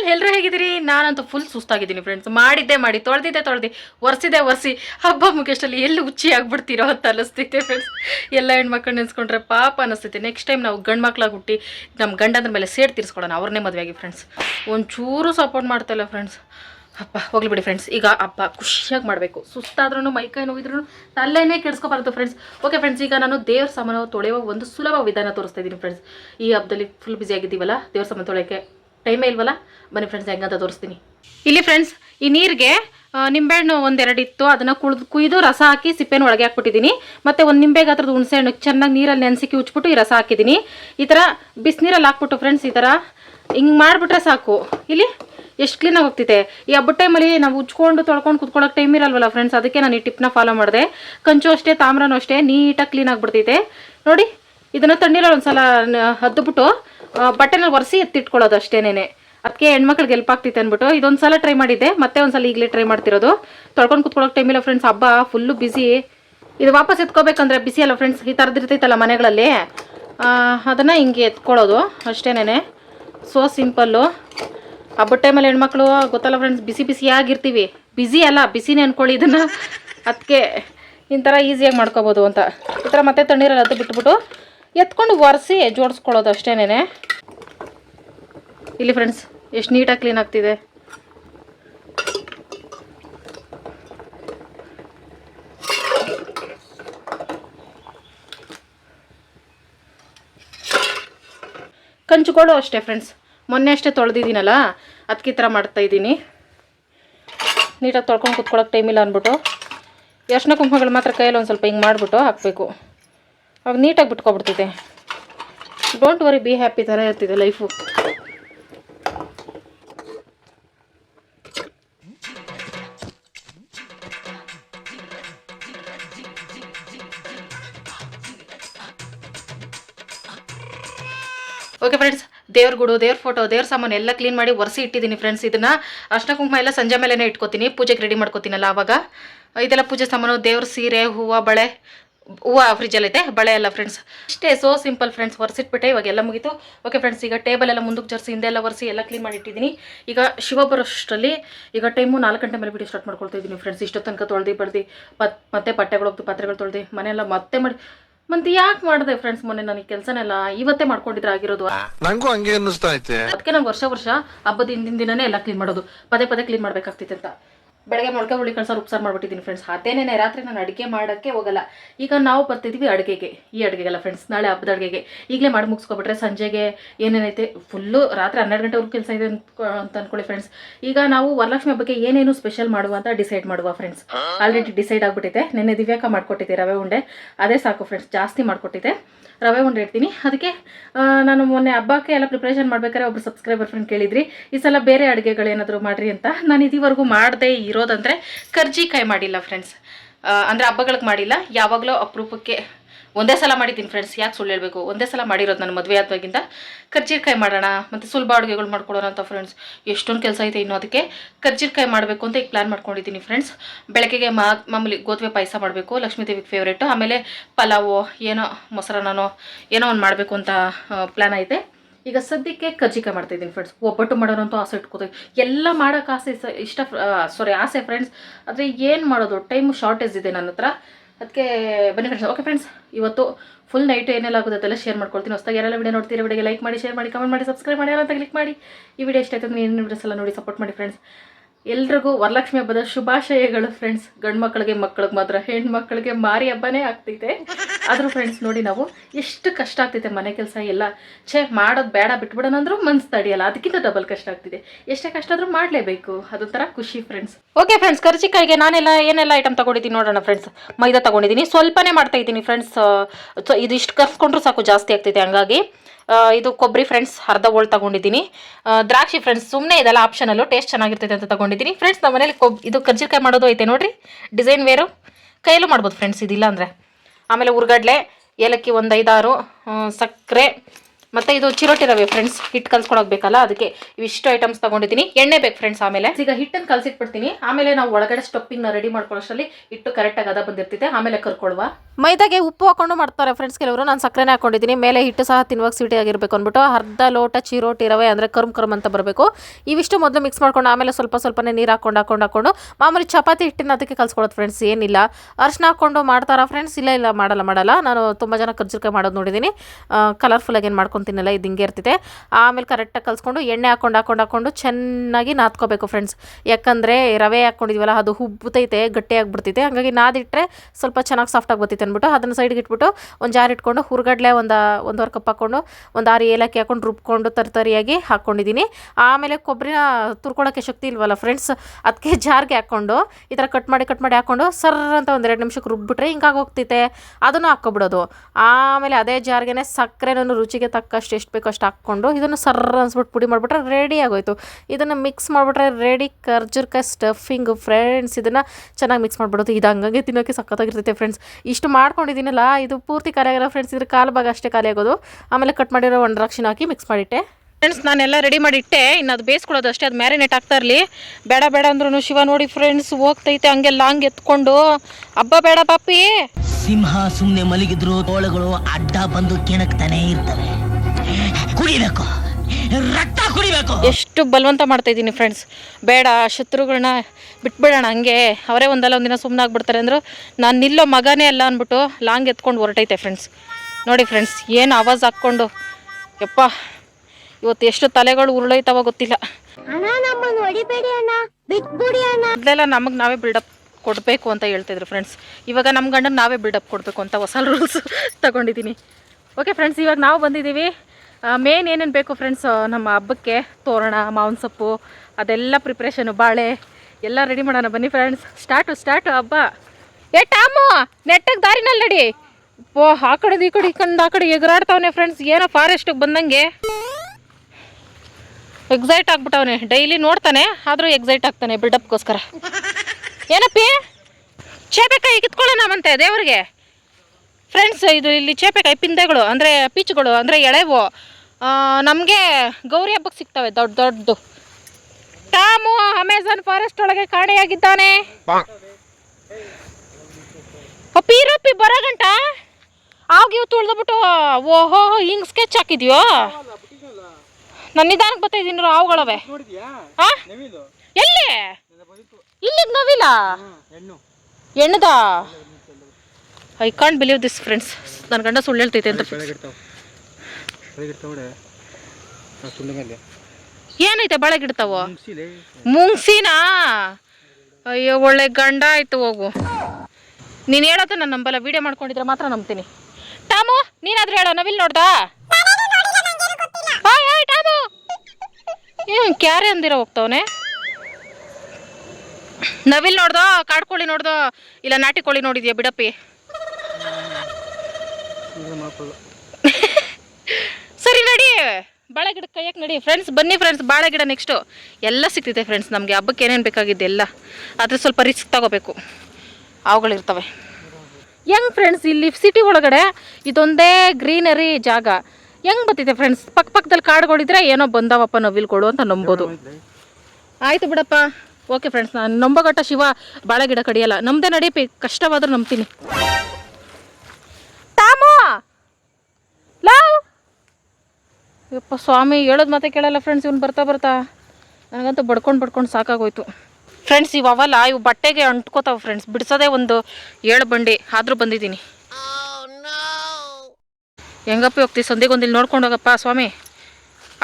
All ಎಲ್ಲರೂ ಹೇಗಿದ್ದೀರಿ? ನಾನಂತೂ ಫುಲ್ ಸುಸ್ತಾಗಿದ್ದೀನಿ ಫ್ರೆಂಡ್ಸ್ ಮಾಡಿದ್ದೆ ಮಾಡಿ, ತೊಳೆದಿದ್ದೆ ತೊಳೆದಿ ಒರೆಸಿದೆ ಒರೆಸಿ, ಹಬ್ಬ ಮುಗಿಯಷ್ಟಲ್ಲಿ ಎಲ್ಲಿ ಉಚ್ಚಿ ಆಗ್ಬಿಡ್ತೀರೋ ಅಂತ ಅನ್ನಿಸ್ತೈತೆ ಫ್ರೆಂಡ್ಸ್ ಎಲ್ಲ ಹೆಣ್ಮಕ್ಳು ನೆನೆಸ್ಕೊಂಡ್ರೆ ಪಾಪ ಅನಿಸ್ತೈತೆ ನೆಕ್ಸ್ಟ್ ಟೈಮ್ ನಾವು ಗಂಡು ಮಕ್ಳಾಗಿ ಹುಟ್ಟಿ ನಮ್ಮ ಗಂಡಂದ್ರ ಮೇಲೆ ಸೇಡ್ ತೀರಿಸ್ಕೊಡೋಣ. ಅವ್ರನ್ನೇ ಮದುವೆಯಾಗಿ ಫ್ರೆಂಡ್ಸ್ ಒಂಚೂರು ಸಪೋರ್ಟ್ ಮಾಡ್ತಾಯಿಲ್ಲ ಫ್ರೆಂಡ್ಸ್ ಅಪ್ಪ ಹೋಗ್ಲಿ ಬಿಡಿ ಫ್ರೆಂಡ್ಸ್ ಈಗ ಹಬ್ಬ ಖುಷಿಯಾಗಿ ಮಾಡಬೇಕು. ಸುಸ್ತಾದ್ರೂ ಮೈಕೈ ನೋವಿದ್ರು ತಲೆನೇ ಕೆಡಿಸ್ಕೊಬಾರ್ದು ಫ್ರೆಂಡ್ಸ್ ಓಕೆ ಫ್ರೆಂಡ್ಸ್ ಈಗ ನಾನು ದೇವ್ರ ಸಾಮಾನು ತೊಳೆಯುವ ಒಂದು ಸುಲಭ ವಿಧಾನ ತೋರಿಸ್ತಾ ಇದ್ದೀನಿ ಫ್ರೆಂಡ್ಸ್ ಈ ಹಬ್ಬದಲ್ಲಿ ಫುಲ್ ಬ್ಯುಸಿ ಆಗಿದ್ದೀವಲ್ಲ, ದೇವ್ರ ಸಾಮಾನು ತೊಳೆಯೋಕ್ಕೆ ಟೈಮೇ ಇಲ್ವಲ್ಲ? ಬನ್ನಿ ಫ್ರೆಂಡ್ಸ್ ಹೆಂಗಂತ ತೋರಿಸ್ತೀನಿ. ಇಲ್ಲಿ ಫ್ರೆಂಡ್ಸ್ ಈ ನೀರಿಗೆ ನಿಂಬೆಹಣ್ಣು ಒಂದೆರಡು ಇತ್ತು ಅದನ್ನು ಕುಳ್ದು ಕುಯ್ದು ರಸ ಹಾಕಿ ಸಿಪ್ಪೆನ ಒಳಗೆ ಹಾಕ್ಬಿಟ್ಟಿದ್ದೀನಿ ಮತ್ತು ಒಂದು ನಿಂಬೆ ಗಾತ್ರದ ಹುಣಸೆ ಹಣ್ಣು ಚೆನ್ನಾಗಿ ನೀರಲ್ಲಿ ನೆನೆಸಿಕ್ಕಿ ಉಚ್ಬಿಟ್ಟು ಈ ರಸ ಹಾಕಿದ್ದೀನಿ ಈ ಥರ ಬಿಸಿನೀರಲ್ಲಿ ಹಾಕ್ಬಿಟ್ಟು ಫ್ರೆಂಡ್ಸ್ ಈ ಥರ ಹಿಂಗೆ ಮಾಡಿಬಿಟ್ರೆ ಸಾಕು. ಇಲ್ಲಿ ಎಷ್ಟು ಕ್ಲೀನಾಗಿ ಹೋಗ್ತಿದೆ. ಈ ಹಬ್ಬದ ಟೈಮಲ್ಲಿ ನಾವು ಉಜ್ಕೊಂಡು, ತೊಳ್ಕೊಂಡು ಕುತ್ಕೊಳ್ಳೋಕೆ ಟೈಮ್ ಇರಲ್ವಲ್ಲ ಫ್ರೆಂಡ್ಸ್ ಅದಕ್ಕೆ ನಾನು ಈ ಟಿಪ್ನ ಫಾಲೋ ಮಾಡಿದೆ. ಕಂಚು ಅಷ್ಟೇ, ತಾಮ್ರನೂ ಅಷ್ಟೇ, ನೀಟಾಗಿ ಕ್ಲೀನ್ ಆಗಿಬಿಡ್ತೈತೆ. ನೋಡಿ, ಇದನ್ನು ತಣ್ಣೀರಲ್ಲಿ ಒಂದು ಸಲ ಹದ್ದುಬಿಟ್ಟು ಬಟ್ಟೆನ ಒರೆಸಿ ಎತ್ತಿಟ್ಕೊಳ್ಳೋದು ಅಷ್ಟೇನೆ ಅದಕ್ಕೆ ಹೆಣ್ಮಕ್ಳಿಗೆ ಹೆಲ್ಪ್ ಆಗ್ತಿತ್ತು ಅಂದ್ಬಿಟ್ಟು ಇದೊಂದು ಸಲ ಟ್ರೈ ಮಾಡಿದ್ದೆ, ಮತ್ತೆ ಒಂದ್ಸಲ ಈಗಲೇ ಟ್ರೈ ಮಾಡ್ತಿರೋದು. ತೊಳ್ಕೊಂಡು ಕುತ್ಕೊಳ್ಳೋಕೆ ಟೈಮ್ ಇಲ್ಲ ಫ್ರೆಂಡ್ಸ್ ಹಬ್ಬ ಫುಲ್ಲು ಬಿಸಿ ಇದು ವಾಪಸ್ ಎತ್ಕೋಬೇಕಂದ್ರೆ ಬಿಸಿ ಅಲ್ಲ ಫ್ರೆಂಡ್ಸ್ ಈ ಥರದ್ದು ಇರ್ತೈತಲ್ಲ ಮನೆಗಳಲ್ಲಿ. ಅದನ್ನು ಹಿಂಗೆ ಎತ್ಕೊಳ್ಳೋದು ಅಷ್ಟೇನೆ ಸೋ ಸಿಂಪಲ್ಲು ಹಬ್ಬದ ಟೈಮಲ್ಲಿ ಹೆಣ್ಮಕ್ಳು, ಗೊತ್ತಲ್ಲ ಫ್ರೆಂಡ್ಸ್ ಬಿಸಿ ಬಿಸಿಯಾಗಿರ್ತೀವಿ ಬಿಸಿ ಅಲ್ಲ ಬಿಸಿನೇ ಅನ್ಕೊಳ್ಳಿ ಇದನ್ನು. ಅದಕ್ಕೆ ಈ ಥರ ಈಸಿಯಾಗಿ ಮಾಡ್ಕೋಬೋದು ಅಂತ. ಈ ಥರ ಮತ್ತೆ ತಣ್ಣೀರಲ್ಲಿ ಅದು ಬಿಟ್ಬಿಟ್ಟು ಎತ್ಕೊಂಡು ಒರೆಸಿ ಜೋಡಿಸ್ಕೊಳ್ಳೋದು ಅಷ್ಟೇನೆ ಇಲ್ಲಿ ಫ್ರೆಂಡ್ಸ್ ಎಷ್ಟು ನೀಟಾಗಿ ಕ್ಲೀನ್ ಆಗ್ತಿದೆ. ಕಂಚುಗಳು ಅಷ್ಟೇ ಫ್ರೆಂಡ್ಸ್ ಮೊನ್ನೆ ಅಷ್ಟೇ ತೊಳೆದಿದ್ದೀನಲ್ಲ ಅದಕ್ಕೆ ಈ ಥರ ಮಾಡ್ತಾ ಇದ್ದೀನಿ. ನೀಟಾಗಿ ತೊಳ್ಕೊಂಡು ಕುತ್ಕೊಳ್ಳೋಕೆ ಟೈಮ್ ಇಲ್ಲ ಅಂದ್ಬಿಟ್ಟು, ಅರ್ಶಿನ ಕುಂಕುಮಗಳು ಮಾತ್ರ ಕೈಯಲ್ಲಿ ಒಂದು ಸ್ವಲ್ಪ ಹಿಂಗೆ ಮಾಡಿಬಿಟ್ಟು ಹಾಕಬೇಕು. ಅವಾಗ ನೀಟಾಗಿ ಬಿಟ್ಕೊಬಿಡ್ತಿದ್ದೆ ಡೋಂಟ್ ವರಿ ಬಿ ಹ್ಯಾಪಿ ಥರ ಇರ್ತಿದೆ ಲೈಫು ಓಕೆ ಫ್ರೆಂಡ್ಸ್ ದೇವ್ರ ಗುಡು, ದೇವ್ರ ಫೋಟೋ ದೇವ್ರ ಸಾಮಾನು ಎಲ್ಲ ಕ್ಲೀನ್ ಮಾಡಿ ಒರೆಸಿ ಇಟ್ಟಿದ್ದೀನಿ ಫ್ರೆಂಡ್ಸ್ ಇದನ್ನ ಅರ್ಶನ ಕುಂಕುಮ ಎಲ್ಲ ಸಂಜೆ ಮೇಲೆನೇ ಇಟ್ಕೋತೀನಿ. ಪೂಜೆಗೆ ರೆಡಿ ಮಾಡ್ಕೋತೀನಲ್ಲ ಆವಾಗ. ಇದೆಲ್ಲ ಪೂಜೆ ಸಾಮಾನು ದೇವ್ರ ಸೀರೆ, ಹೂವು, ಬಳೆ ಹೂವು ಫ್ರಿಜ್ಜಲ್ಲೈತೆ ಬಳೆ ಎಲ್ಲ ಫ್ರೆಂಡ್ಸ್ ಅಷ್ಟೇ ಸೋ ಸಿಂಪಲ್ ಫ್ರೆಂಡ್ಸ್ ಒರೆಸಿಟ್ಬಿಟ್ಟೆ ಇವಾಗ ಎಲ್ಲ ಮುಗಿತು. ಓಕೆ ಫ್ರೆಂಡ್ಸ್ ಈಗ ಟೇಬಲ್ ಎಲ್ಲ ಮುಂದಕ್ಕೆ ಜರ್ಸಿ ಹಿಂದೆ ಎಲ್ಲ ಒರೆಸಿ ಎಲ್ಲ ಕ್ಲೀನ್ ಮಾಡಿಟ್ಟಿದ್ದೀನಿ. ಈಗ ಶಿವ ಬರೋಷ್ಟರಲ್ಲಿ ಈಗ ಟೈಮು ನಾಲ್ಕು ಗಂಟೆ ಮೇಲೆ ವಿಡಿಯೋ ಸ್ಟಾರ್ಟ್ ಮಾಡ್ಕೊಳ್ತಾ ಇದ್ದೀನಿ ಫ್ರೆಂಡ್ಸ್ ಇಷ್ಟೋ ತನಕ ತೊಳ್ದು ಬಳ್ದು ಪತ್ ಮತ್ತೆ ಬಟ್ಟೆಗಳು ಹೋಗ್ತು ಪಾತ್ರೆಗಳು ತೊಳ್ದು ಮನೆಯೆಲ್ಲ ಮತ್ತೆ ಮಾಡಿ. ಮತ್ತೆ ಯಾಕೆ ಮಾಡಿದೆ ಫ್ರೆಂಡ್ಸ್ ಮೊನ್ನೆ ನನಗೆ ಕೆಲಸನೆಲ್ಲ? ಇವತ್ತೇ ಮಾಡ್ಕೊಂಡಿದ್ರೆ ಆಗಿರೋದು. ನನಗೂ ಹಂಗೆ ಅನ್ನಿಸ್ತಾ ಐತೆ. ಅದಕ್ಕೆ ನಂಗೆ ವರ್ಷ ವರ್ಷ ಹಬ್ಬದ ಹಿಂದಿನ ದಿನನೇ ಎಲ್ಲ ಕ್ಲೀನ್ ಮಾಡೋದು. ಪದೇ ಪದೇ ಕ್ಲೀನ್ ಮಾಡಬೇಕಾಗ್ತಿತ್ತು ಅಂತ. ಬೆಳಗ್ಗೆ ಮೊಳಕೆ ಹುಳಿ ಕಳ್ಸಾರು ಉಪ್ಸಾರು ಮಾಡ್ಬಿಟ್ಟಿದ್ದೀನಿ ಫ್ರೆಂಡ್ಸ್ ಅದೇನೇ ರಾತ್ರಿ ನಾನು ಅಡುಗೆ ಮಾಡೋಕ್ಕೆ ಹೋಗಲ್ಲ. ಈಗ ನಾವು ಬರ್ತಿದ್ದೀವಿ ಅಡುಗೆಗೆ, ಈ ಅಡುಗೆಗೆಲ್ಲ ಫ್ರೆಂಡ್ಸ್ ನಾಳೆ ಹಬ್ಬದ ಅಡುಗೆಗೆ. ಈಗಲೇ ಮಾಡಿ ಮುಗಿಸ್ಕೊಬಿಟ್ರೆ ಸಂಜೆಗೆ ಏನೇನೈತೆ? ಫುಲ್ಲು ರಾತ್ರಿ ಹನ್ನೆರಡು ಗಂಟೆವರೆಗೂ ಕೆಲಸ ಇದೆ ಅಂತ ಅಂದ್ಕೊಳ್ಳಿ ಫ್ರೆಂಡ್ಸ್ ಈಗ ನಾವು ವರಲಕ್ಷ್ಮಿ ಹಬ್ಬಕ್ಕೆ ಏನೇನು ಸ್ಪೆಷಲ್ ಮಾಡುವ ಅಂತ ಡಿಸೈಡ್ ಮಾಡುವ ಫ್ರೆಂಡ್ಸ್ ಆಲ್ರೆಡಿ ಡಿಸೈಡ್ ಆಗಿಬಿಟ್ಟಿದೆ. ನೆನ್ನೆ ದಿವ್ಯಾಕ ಮಾಡಿಕೊಟ್ಟಿದ್ದೆ ರವೆ ಉಂಡೆ. ಅದೇ ಸಾಕು ಫ್ರೆಂಡ್ಸ್ ಜಾಸ್ತಿ ಮಾಡ್ಕೊಟ್ಟಿದ್ದೆ. ರವೆ ಉಂಡೆ ಇಡ್ತೀನಿ. ಅದಕ್ಕೆ ನಾನು ಮೊನ್ನೆ ಹಬ್ಬಕ್ಕೆ ಎಲ್ಲ ಪ್ರಿಪ್ರೇಷನ್ ಮಾಡ್ಬೇಕಾದ್ರೆ ಒಬ್ರು ಸಬ್ಸ್ಕ್ರೈಬರ್ ಫ್ರೆಂಡ್ ಕೇಳಿದ್ರಿ, ಈ ಸಲ ಬೇರೆ ಅಡುಗೆಗಳೇನಾದರೂ ಮಾಡ್ರಿ ಅಂತ. ನಾನು ಇದುವರೆಗೂ ಮಾಡದೇ ಇರೋದಂದರೆ ಕರ್ಜಿಕಾಯಿ ಮಾಡಿಲ್ಲ ಫ್ರೆಂಡ್ಸ್ ಅಂದರೆ ಹಬ್ಬಗಳಿಗೆ ಮಾಡಿಲ್ಲ, ಯಾವಾಗಲೂ ಅಪರೂಪಕ್ಕೆ ಒಂದೇ ಸಲ ಮಾಡಿದ್ದೀನಿ ಫ್ರೆಂಡ್ಸ್ ಯಾಕೆ ಸುಳ್ಳು ಹೇಳಬೇಕು? ಒಂದೇ ಸಲ ಮಾಡಿರೋದು ನಾನು ಮದುವೆ ಆದಾಗಿಂದ ಕರ್ಜೀರ್ಕಾಯಿ ಮಾಡೋಣ, ಮತ್ತು ಸುಲಭ ಅಡುಗೆಗಳು ಮಾಡ್ಕೊಡೋಣ ಅಂತ ಫ್ರೆಂಡ್ಸ್ ಎಷ್ಟೊಂದು ಕೆಲಸ ಐತೆ ಇನ್ನೂ ಅದಕ್ಕೆ. ಕರ್ಜಿರ್ಕಾಯಿ ಮಾಡಬೇಕು ಅಂತ ಈಗ ಪ್ಲ್ಯಾನ್ ಮಾಡ್ಕೊಂಡಿದ್ದೀನಿ ಫ್ರೆಂಡ್ಸ್ ಬೆಳಗ್ಗೆಗೆ ಮಾ, ಮಾಮೂಲಿ ಗೋಧುವೆ ಪಾಯಸ ಮಾಡಬೇಕು, ಲಕ್ಷ್ಮೀ ದೇವಿಗೆ ಫೇವ್ರೇಟು ಆಮೇಲೆ ಪಲಾವೋ, ಏನೋ ಮೊಸರನ್ನೋ, ಏನೋ ಒಂದು ಮಾಡಬೇಕು ಅಂತ ಪ್ಲ್ಯಾನ್ ಐತೆ. ಈಗ ಸದ್ಯಕ್ಕೆ ಕಜ್ಜಿಕಾಯಿ ಮಾಡ್ತಾ ಇದ್ದೀನಿ ಫ್ರೆಂಡ್ಸ್ ಒಬ್ಬಟ್ಟು ಮಾಡೋರಂತೂ ಆಸೆ ಇಟ್ಕೋತೀವಿ ಎಲ್ಲ ಮಾಡೋಕ್ಕೆ ಆಸೆ ಇಷ್ಟ ಸಾರಿ ಆಸೆ ಫ್ರೆಂಡ್ಸ್ ಆದರೆ ಏನು ಮಾಡೋದು? ಟೈಮು ಶಾರ್ಟೇಜ್ ಇದೆ ನನ್ನ ಹತ್ರ. ಅದಕ್ಕೆ ಬನ್ನಿ ಫ್ರೆಂಡ್ಸ್ ಓಕೆ ಫ್ರೆಂಡ್ಸ್ ಇವತ್ತು ಫುಲ್ ನೈಟ್ ಏನೆಲ್ಲ ಆಗುತ್ತೆ ಅದೆಲ್ಲ ಶೇರ್ ಮಾಡ್ಕೊಳ್ತೀನಿ. ಹೊಸ್ತಾಗಿ ಯಾರೆಲ್ಲ ವಿಡಿಯೋ ನೋಡ್ತೀರಾ ವಿಡಿಯೋಗೆ ಲೈಕ್ ಮಾಡಿ ಶೇರ್ ಮಾಡಿ ಕಮೆಂಟ್ ಮಾಡಿ ಸಬ್ಸ್ಕ್ರೈಬ್ ಮಾಡಿ ಅಂತ ಕ್ಲಿಕ್ ಮಾಡಿ. ಈ ವಿಡಿಯೋ ಇಷ್ಟ ಆಯ್ತು ಏನು ವಿಡಿಯೋಸ್ ಎಲ್ಲ ನೋಡಿ ಸಪೋರ್ಟ್ ಮಾಡಿ ಫ್ರೆಂಡ್ಸ್ ಎಲ್ರಿಗೂ ವರಲಕ್ಷ್ಮಿ ಹಬ್ಬದ ಶುಭಾಶಯಗಳು ಫ್ರೆಂಡ್ಸ್ ಗಂಡು ಮಕ್ಕಳಿಗೆ ಮಕ್ಕಳಿಗೆ ಮಾತ್ರ, ಹೆಣ್ಮಕ್ಳಿಗೆ ಮಾರಿ ಹಬ್ಬನೇ ಆಗ್ತೈತೆ. ಆದರೂ ಫ್ರೆಂಡ್ಸ್ ನೋಡಿ ನಾವು ಎಷ್ಟು ಕಷ್ಟ ಆಗ್ತೈತೆ ಮನೆ ಕೆಲಸ ಎಲ್ಲ. ಛೇ, ಮಾಡೋದು ಬೇಡ, ಬಿಟ್ಬಿಡೋಣ ಅಂದ್ರೂ ಮನ್ಸು ತಡಿಯಲ್ಲ. ಅದಕ್ಕಿಂತ ಡಬಲ್ ಕಷ್ಟ ಆಗ್ತಿದೆ. ಎಷ್ಟೇ ಕಷ್ಟ ಆದರೂ ಮಾಡಲೇಬೇಕು. ಅದೊಂಥರ ಖುಷಿ ಫ್ರೆಂಡ್ಸ್ ಓಕೆ ಫ್ರೆಂಡ್ಸ್ ಕರ್ಜಿಕಾಯಿಗೆ ನಾನೆಲ್ಲ ಏನೆಲ್ಲ ಐಟಮ್ ತಗೊಂಡಿದ್ದೀನಿ ನೋಡೋಣ ಫ್ರೆಂಡ್ಸ್ ಮೈದಾ ತಗೊಂಡಿದ್ದೀನಿ. ಸ್ವಲ್ಪನೇ ಮಾಡ್ತಾ ಇದ್ದೀನಿ ಫ್ರೆಂಡ್ಸ್ ಇದು ಇಷ್ಟು ಕರ್ಸ್ಕೊಂಡ್ರೂ ಸಾಕು ಜಾಸ್ತಿ ಆಗ್ತೈತೆ ಹಂಗಾಗಿ. ಇದು ಕೊಬ್ಬರಿ ಫ್ರೆಂಡ್ಸ್ ಅರ್ಧ ಓಳ್ ತಗೊಂಡಿದ್ದೀನಿ. ದ್ರಾಕ್ಷಿ ಫ್ರೆಂಡ್ಸ್ ಸುಮ್ಮನೆ ಇದೆಲ್ಲ ಆಪ್ಷನಲ್ಲು ಟೇಸ್ಟ್ ಚೆನ್ನಾಗಿರ್ತೈತೆ ಅಂತ ತಗೊಂಡಿದ್ದೀನಿ. ಫ್ರೆಂಡ್ಸ್ ನಮ್ಮ ಮನೇಲಿ ಕೊಬ್, ಇದು ಕರ್ಜಿಕಾಯಿ ಮಾಡೋದು ಐತೆ ನೋಡ್ರಿ? ಡಿಸೈನ್ ವೇರು? ಕೈಯಲ್ಲೂ ಮಾಡ್ಬೋದು ಫ್ರೆಂಡ್ಸ್ ಇದಿಲ್ಲ ಅಂದರೆ. ಆಮೇಲೆ ಉರ್ಗಡ್ಲೆ, ಏಲಕ್ಕಿ ಒಂದು ಐದಾರು ಸಕ್ಕರೆ ಮತ್ತೆ ಇದು ಚಿರೋಟಿ ರವೆ ಫ್ರೆಂಡ್ಸ್ ಹಿಟ್ಟು ಕಲ್ಸ್ಕೊಳಕ್ ಬೇಕಲ್ಲ ಅದಕ್ಕೆ ಇವಿಷ್ಟು ಐಟಮ್ಸ್ ತಗೊಂಡಿದ್ದೀನಿ. ಎಣ್ಣೆ ಬೇಕು ಫ್ರೆಂಡ್ಸ್ ಆಮೇಲೆ. ಈಗ ಹಿಟ್ಟನ್ನು ಕಲಸಿಟ್ಬಿಡ್ತೀನಿ. ಆಮೇಲೆ ನಾವು ಒಳಗಡೆ ಸ್ಟಪ್ಪಿಂಗ್ನ ರೆಡಿ ಮಾಡ್ಕೊಳ್ಳೋಷ್ಟರಲ್ಲಿ ಹಿಟ್ಟು ಕರೆಕ್ಟಾಗಿ ಅದ ಬಂದಿರ್ತೈತೆ ಆಮೇಲೆ ಕರ್ಕೊಳ್ವಾ ಮೈದಾಗೆ ಉಪ್ಪು ಹಾಕೊಂಡು ಮಾಡ್ತಾರೆ ಫ್ರೆಂಡ್ಸ್ ಕೆಲವರು. ನಾನು ಸಕ್ಕರೆನೇ ಹಾಕೊಂಡಿದ್ದೀನಿ. ಮೇಲೆ ಹಿಟ್ಟು ಸಹ ತಿನ್ನುವಾಗ ಸ್ವೀಟಿ ಆಗಿರಬೇಕು ಅಂದ್ಬಿಟ್ಟು. ಅರ್ಧ ಲೋಟ ಚಿರೋಟಿ ರವೆ ಅಂದರೆ ಕರ್ಮ್ ಕರ್ಮ್ ಅಂತ ಬರಬೇಕು. ಇವಿಷ್ಟು ಮೊದಲು ಮಿಕ್ಸ್ ಮಾಡ್ಕೊಂಡು ಆಮೇಲೆ ಸ್ವಲ್ಪ ಸ್ವಲ್ಪನೇ ನೀರು ಹಾಕೊಂಡು ಹಾಕೊಂಡು ಹಾಕೊಂಡು ಮಾಮೂಲಿ ಚಪಾತಿ ಹಿಟ್ಟಿನ ಅದಕ್ಕೆ ಕಲ್ಸ್ಕೊಳೋದು ಫ್ರೆಂಡ್ಸ್ ಏನಿಲ್ಲ. ಅರ್ಶಿನ ಹಾಕೊಂಡು ಮಾಡ್ತಾರಾ ಫ್ರೆಂಡ್ಸ್ ಇಲ್ಲ ಇಲ್ಲ ಮಾಡಲ್ಲ ಮಾಡಲ್ಲ. ನಾನು ತುಂಬ ಜನ ಕರ್ಜಿಕಾಯಿ ಮಾಡೋದು ನೋಡಿದ್ದೀನಿ ಕಲರ್ಫುಲ್ಲಾಗಿ ಏನು ಮಾಡ್ಕೊತೀನಲ್ಲ ಇದು ಹಿಂಗೆ ಇರ್ತಿದೆ. ಆಮೇಲೆ ಕರೆಕ್ಟಾಗಿ ಕಲ್ಸ್ಕೊಂಡು, ಎಣ್ಣೆ ಹಾಕೊಂಡು ಹಾಕೊಂಡು ಹಾಕೊಂಡು ಚೆನ್ನಾಗಿ ನಾದ್ಕೋಬೇಕು ಫ್ರೆಂಡ್ಸ್ ಯಾಕಂದರೆ ರವೆ ಹಾಕ್ಕೊಂಡಿದ್ವಲ್ಲ, ಅದು ಹುಬ್ಬುತ್ತೈತೆ ಗಟ್ಟಿಯಾಗ್ಬಿಡ್ತೈತೆ ಹಾಗಾಗಿ ನಾದಿಟ್ಟರೆ ಸ್ವಲ್ಪ ಚೆನ್ನಾಗಿ ಸಾಫ್ಟಾಗಿ ಬರ್ತೈತೆ ಅಂದ್ಬಿಟ್ಟು ಅದನ್ನು ಸೈಡ್ಗೆ ಇಟ್ಬಿಟ್ಟು ಒಂದು ಜಾರ್ ಇಟ್ಕೊಂಡು ಹುರ್ಗಡ್ಲೆ ಒಂದು, ಒಂದೂವರೆ ಕಪ್ ಹಾಕ್ಕೊಂಡು, ಒಂದು ಆರು ಏಲಕ್ಕಿ ಹಾಕೊಂಡು ರುಬ್ಕೊಂಡು ತರ್ತರಿಯಾಗಿ ಹಾಕ್ಕೊಂಡಿದ್ದೀನಿ ಆಮೇಲೆ ಕೊಬ್ಬರಿನ ತುರ್ಕೊಳ್ಳೋಕ್ಕೆ ಶಕ್ತಿ ಇಲ್ವಲ್ಲ ಫ್ರೆಂಡ್ಸ್ ಅದಕ್ಕೆ ಜಾರ್ಗೆ ಹಾಕ್ಕೊಂಡು, ಈ ಥರ ಕಟ್ ಮಾಡಿ ಕಟ್ ಮಾಡಿ ಹಾಕ್ಕೊಂಡು ಸರ್ ಅಂತ ಒಂದೆರಡು ನಿಮಿಷಕ್ಕೆ ರುಬ್ಬಿಟ್ರೆ ಹಿಂಗಾಗಿ ಹೋಗ್ತೈತೆ ಅದನ್ನು ಹಾಕ್ಕೊಬಿಡೋದು. ಆಮೇಲೆ ಅದೇ ಜಾರ್ಗೆ ಸಕ್ಕರೆನೂ ರುಚಿಗೆ ತಕ್ಕಷ್ಟು ಎಷ್ಟು ಬೇಕೋ ಅಷ್ಟು ಹಾಕ್ಕೊಂಡು ಇದನ್ನು ಸರ್ರ ಅನ್ಸ್ಬಿಟ್ಟು ಪುಡಿ ಮಾಡಿಬಿಟ್ರೆ ರೆಡಿ ಆಗೋಯ್ತು. ಇದನ್ನು ಮಿಕ್ಸ್ ಮಾಡಿಬಿಟ್ರೆ ರೆಡಿ ಖರ್ಜೂರ್ಕಾಯಿ ಸ್ಟಫಿಂಗು ಫ್ರೆಂಡ್ಸ್ ಇದನ್ನು ಚೆನ್ನಾಗಿ ಮಿಕ್ಸ್ ಮಾಡಿಬಿಡೋದು. ಇದು ಹಂಗಾಗಿ ತಿನ್ನೋಕ್ಕೆ ಸಖತ್ತಾಗಿರ್ತೈತೆ ಫ್ರೆಂಡ್ಸ್ ಇಷ್ಟು ಮಾಡ್ಕೊಂಡಿದ್ದೀನಲ್ಲ ಇದು ಪೂರ್ತಿ ಖಾಲಿ ಆಗಲ್ಲ ಫ್ರೆಂಡ್ಸ್ ಇದ್ರ ಕಾಲು ಭಾಗ ಅಷ್ಟೇ ಖಾಲಿ ಆಗೋದು. ಆಮೇಲೆ ಕಟ್ ಮಾಡಿರೋ ಒಂದು ದ್ರಾಕ್ಷಿನ ಹಾಕಿ ಮಿಕ್ಸ್ ಮಾಡಿಟ್ಟೆ. ಫ್ರೆಂಡ್ಸ್ ನಾನೆಲ್ಲ ರೆಡಿ ಮಾಡಿಟ್ಟೆ. ಇನ್ನು ಅದು ಬೇಯಿಸ್ಕೊಳ್ಳೋದು ಅಷ್ಟೇ. ಅದು ಮ್ಯಾರಿನೇಟ್ ಆಗ್ತಾ ಇರಲಿ. ಬೇಡ ಬೇಡ ಅಂದ್ರೂ ಶಿವ ನೋಡಿ ಫ್ರೆಂಡ್ಸ್ ಹೋಗ್ತೈತೆ. ಹಂಗೆ ಲಾಂಗ್ ಎತ್ಕೊಂಡು. ಹಬ್ಬ ಬೇಡ ಪಾಪಿ. ಸಿಂಹ ಸುಮ್ಮನೆ ಮಲಗಿದ್ರು ತೋಳಗಳು ಅಡ್ಡ ಬಂದು ಕೆಣಕ್ತಾನೆ ಇರ್ತವೆ. ಕುಡಿಬೇಕು. ರಕ್ತ ಕುಡಿಬೇಕು. ಎಷ್ಟು ಬಲವಂತ ಮಾಡ್ತಾ ಇದ್ದೀನಿ ಫ್ರೆಂಡ್ಸ್ ಬೇಡ ಶತ್ರುಗಳನ್ನ ಬಿಟ್ಬಿಡೋಣ ಹಂಗೆ. ಅವರೇ ಒಂದಲ್ಲ ಒಂದಿನ ಸುಮ್ಮನೆ ಆಗ್ಬಿಡ್ತಾರೆ ಅಂದರು. ನಾನು ನಿಲ್ಲೋ ಮಗನೇ ಅಲ್ಲ ಅಂದ್ಬಿಟ್ಟು ಲಾಂಗ್ ಎತ್ಕೊಂಡು ಹೊರಟೈತೆ ಫ್ರೆಂಡ್ಸ್ ನೋಡಿ ಫ್ರೆಂಡ್ಸ್ ಏನು ಆವಾಜ್ ಹಾಕ್ಕೊಂಡು. ಯಪ್ಪ ಇವತ್ತು ಎಷ್ಟು ತಲೆಗಳು ಉರುಳೈತಾವ ಗೊತ್ತಿಲ್ಲ. ಅಣ್ಣ ನಮ್ಮನ್ನು ಹೊಡಿಬೇಡಿ ಅಣ್ಣ. ಬಿಟ್ಬಿಡಿ ಅಣ್ಣ. ಮೊದಲೆಲ್ಲ ನಮಗೆ ನಾವೇ ಬಿಲ್ಡಪ್ ಕೊಡಬೇಕು ಅಂತ ಹೇಳ್ತಿದ್ರು ಫ್ರೆಂಡ್ಸ್ ಇವಾಗ ನಮ್ಮ ಗಂಡನ ನಾವೇ ಬಿಲ್ಡಪ್ ಕೊಡಬೇಕು ಅಂತ ಹೊಸ ರೂಲ್ಸ್ ತಗೊಂಡಿದ್ದೀನಿ ಓಕೆ ಫ್ರೆಂಡ್ಸ್ ಇವಾಗ ನಾವು ಬಂದಿದ್ದೀವಿ ಮೇನ್ ಏನೇನು ಬೇಕು ಫ್ರೆಂಡ್ಸ್ ನಮ್ಮ ಹಬ್ಬಕ್ಕೆ? ತೋರಣ, ಮಾವಿನ ಸೊಪ್ಪು, ಅದೆಲ್ಲ ಪ್ರಿಪ್ರೇಷನು ಬಾಳೆ, ಎಲ್ಲ ರೆಡಿ ಮಾಡೋಣ. ಬನ್ನಿ ಫ್ರೆಂಡ್ಸ್ ಸ್ಟಾರ್ಟು ಸ್ಟಾರ್ಟು ಹಬ್ಬ. ಏ, ಟಾಮು, ನೆಟ್ಟಗೆ ದಾರಿನಲ್ಲಿ ನಡಿ. ಓ, ಆ ಕಡೆ ಈ ಕಡೆ ಈ ಕಂಡು ಆ ಕಡೆ ಎಗರಾಡ್ತಾವನೆ ಫ್ರೆಂಡ್ಸ್ ಏನೋ ಫಾರೆಸ್ಟಿಗೆ ಬಂದಂಗೆ. ಎಕ್ಸೈಟ್ ಆಗ್ಬಿಟ್ಟವನೆ. ಡೈಲಿ ನೋಡ್ತಾನೆ, ಆದರೂ ಎಕ್ಸೈಟ್ ಆಗ್ತಾನೆ ಬಿಲ್ಡಪ್ಗೋಸ್ಕರ ಏನಪ್ಪಿ? ಚೇಬೇಕಾಯಿ ಕಿತ್ಕೊಳ್ಳೋಣ ಮಂತೆ ದೇವ್ರಿಗೆ. ಫ್ರೆಂಡ್ಸ್ ಇದು ಇಲ್ಲಿ ಚೇಪೆಕಾಯಿ ಪಿಂದೆಗಳು ಅಂದರೆ ಪೀಚುಗಳು ಅಂದರೆ ಎಳೆವು. ನಮಗೆ ಗೌರಿ ಹಬ್ಬಕ್ಕೆ ಸಿಗ್ತವೆ ದೊಡ್ಡ ದೊಡ್ಡದು. ಟಾಮು ಅಮೆಝಾನ್ ಫಾರೆಸ್ಟ್ ಒಳಗೆ ಕಾಣೆಯಾಗಿದ್ದಾನೆ. ಪೀರಪ್ಪಿ ರಪ್ಪಿ ಬರೋ ಗಂಟ? ಆಗ ಇವು ತುಳ್ದ್ಬಿಟ್ಟು ಓಹೋ ಹಿಂಗೆ ಸ್ಕೆಚ್ ಹಾಕಿದ್ಯೋ? ನನ್ನ ನಿಧಾನಕ್ಕೆ ಬರ್ತಾ ಇದ್ದೀನಿ ಹಾವುಗಳವೆ. ಆ? ಎಲ್ಲಿ? ಇಲ್ಲಿಗೆ ನವಿಲ್ಲ ಹೆಣ್ಣದ? I can't believe this friends ನನ್ನ ಗಂಡ ಸುಳ್ಳು ಹೇಳ್ತೈತೆ ಅಂತ. ಏನೈತೆ ಬೆಳಗಿಡ್ತಾವ? ಮುಂಗ್ಸಿನಾ? ಅಯ್ಯೋ ಒಳ್ಳೆ ಗಂಡ ಆಯ್ತು ಹೋಗು. ನೀನು ಹೇಳೋದು ನಾನು ನಂಬಲ್ಲ. ವಿಡಿಯೋ ಮಾಡ್ಕೊಂಡಿದ್ರೆ ಮಾತ್ರ ನಂಬ್ತೀನಿ. ಟಾಮು ನೀನಾದ್ರೂ ಹೇಳೋ? ನವಿಲ್ ನೋಡ್ದಾ? ಟಾಮು. ಏನು ಕ್ಯಾರೆ ಅಂದಿರ ಹೋಗ್ತಾವನೆ. ನವಿಲ್ ನೋಡ್ದೋ? ಕಾಡ್ಕೋಳಿ ನೋಡ್ದೋ? ಇಲ್ಲ ನಾಟಿ ಕೋಳಿ ನೋಡಿದ್ಯಾ ಬಿಡಪ್ಪಿ? ಸರಿ, ನಡಿ. ಬಾಳೆ ಗಿಡ ನಡಿ. ಫ್ರೆಂಡ್ಸ್ ಬನ್ನಿ ಫ್ರೆಂಡ್ಸ್ ಬಾಳೆ ಗಿಡ ನೆಕ್ಸ್ಟು ಎಲ್ಲ ಸಿಗ್ತೈತೆ ಫ್ರೆಂಡ್ಸ್ ನಮಗೆ. ಹಬ್ಬಕ್ಕೆ ಏನೇನು ಬೇಕಾಗಿದ್ದು ಎಲ್ಲ. ಆದರೆ ಸ್ವಲ್ಪ ರಿಸ್ಕ್ ತಗೋಬೇಕು. ಅವುಗಳಿರ್ತವೆ. ಹೆಂಗ್ ಫ್ರೆಂಡ್ಸ್ ಇಲ್ಲಿ ಸಿಟಿ ಒಳಗಡೆ ಇದೊಂದೇ ಗ್ರೀನರಿ ಜಾಗ. ಹೆಂಗ್ ಬರ್ತೈತೆ ಫ್ರೆಂಡ್ಸ್ ಪಕ್ಕ ಪಕ್ಕದಲ್ಲಿ ಕಾಡುಗಳಿದ್ರೆ ಏನೋ ಬಂದಾವಪ್ಪ ನವಿಲ್ಗಳು ಅಂತ ನಂಬೋದು. ಆಯ್ತು ಬಿಡಪ್ಪ. ಓಕೆ ಫ್ರೆಂಡ್ಸ್ ನಾನು ನಂಬಗಟ್ಟ ಶಿವ ಬಾಳೆ ಗಿಡ ಕಡಿಯಲ್ಲ. ನಮ್ದೇ ನಡೀಪಿ. ಕಷ್ಟವಾದ್ರೂ ನಂಬ್ತೀನಿ. ತಾಮು! ಯಪ್ಪ ಸ್ವಾಮಿ, ಹೇಳೋದು ಮತ್ತೆ ಕೇಳಲ್ಲ ಫ್ರೆಂಡ್ಸ್ ಇವ್ನು ಬರ್ತಾ ಬರ್ತಾ. ನನಗಂತೂ ಬಡ್ಕೊಂಡು ಬಡ್ಕೊಂಡು ಸಾಕಾಗೋಯ್ತು. ಫ್ರೆಂಡ್ಸ್ ಇವು ಅವಲ್ಲ, ಇವು ಬಟ್ಟೆಗೆ ಅಂಟ್ಕೋತಾವ ಫ್ರೆಂಡ್ಸ್ ಬಿಡಿಸೋದೇ ಒಂದು ಏಳು ಬಂಡಿ, ಆದರೂ ಬಂದಿದ್ದೀನಿ. ಹೆಂಗಪ್ಪ ಹೋಗ್ತೀವಿ ಸಂದಿಗೊಂದಿಲ್ಲಿ ನೋಡ್ಕೊಂಡು ಹೋಗಪ್ಪ, ಸ್ವಾಮಿ.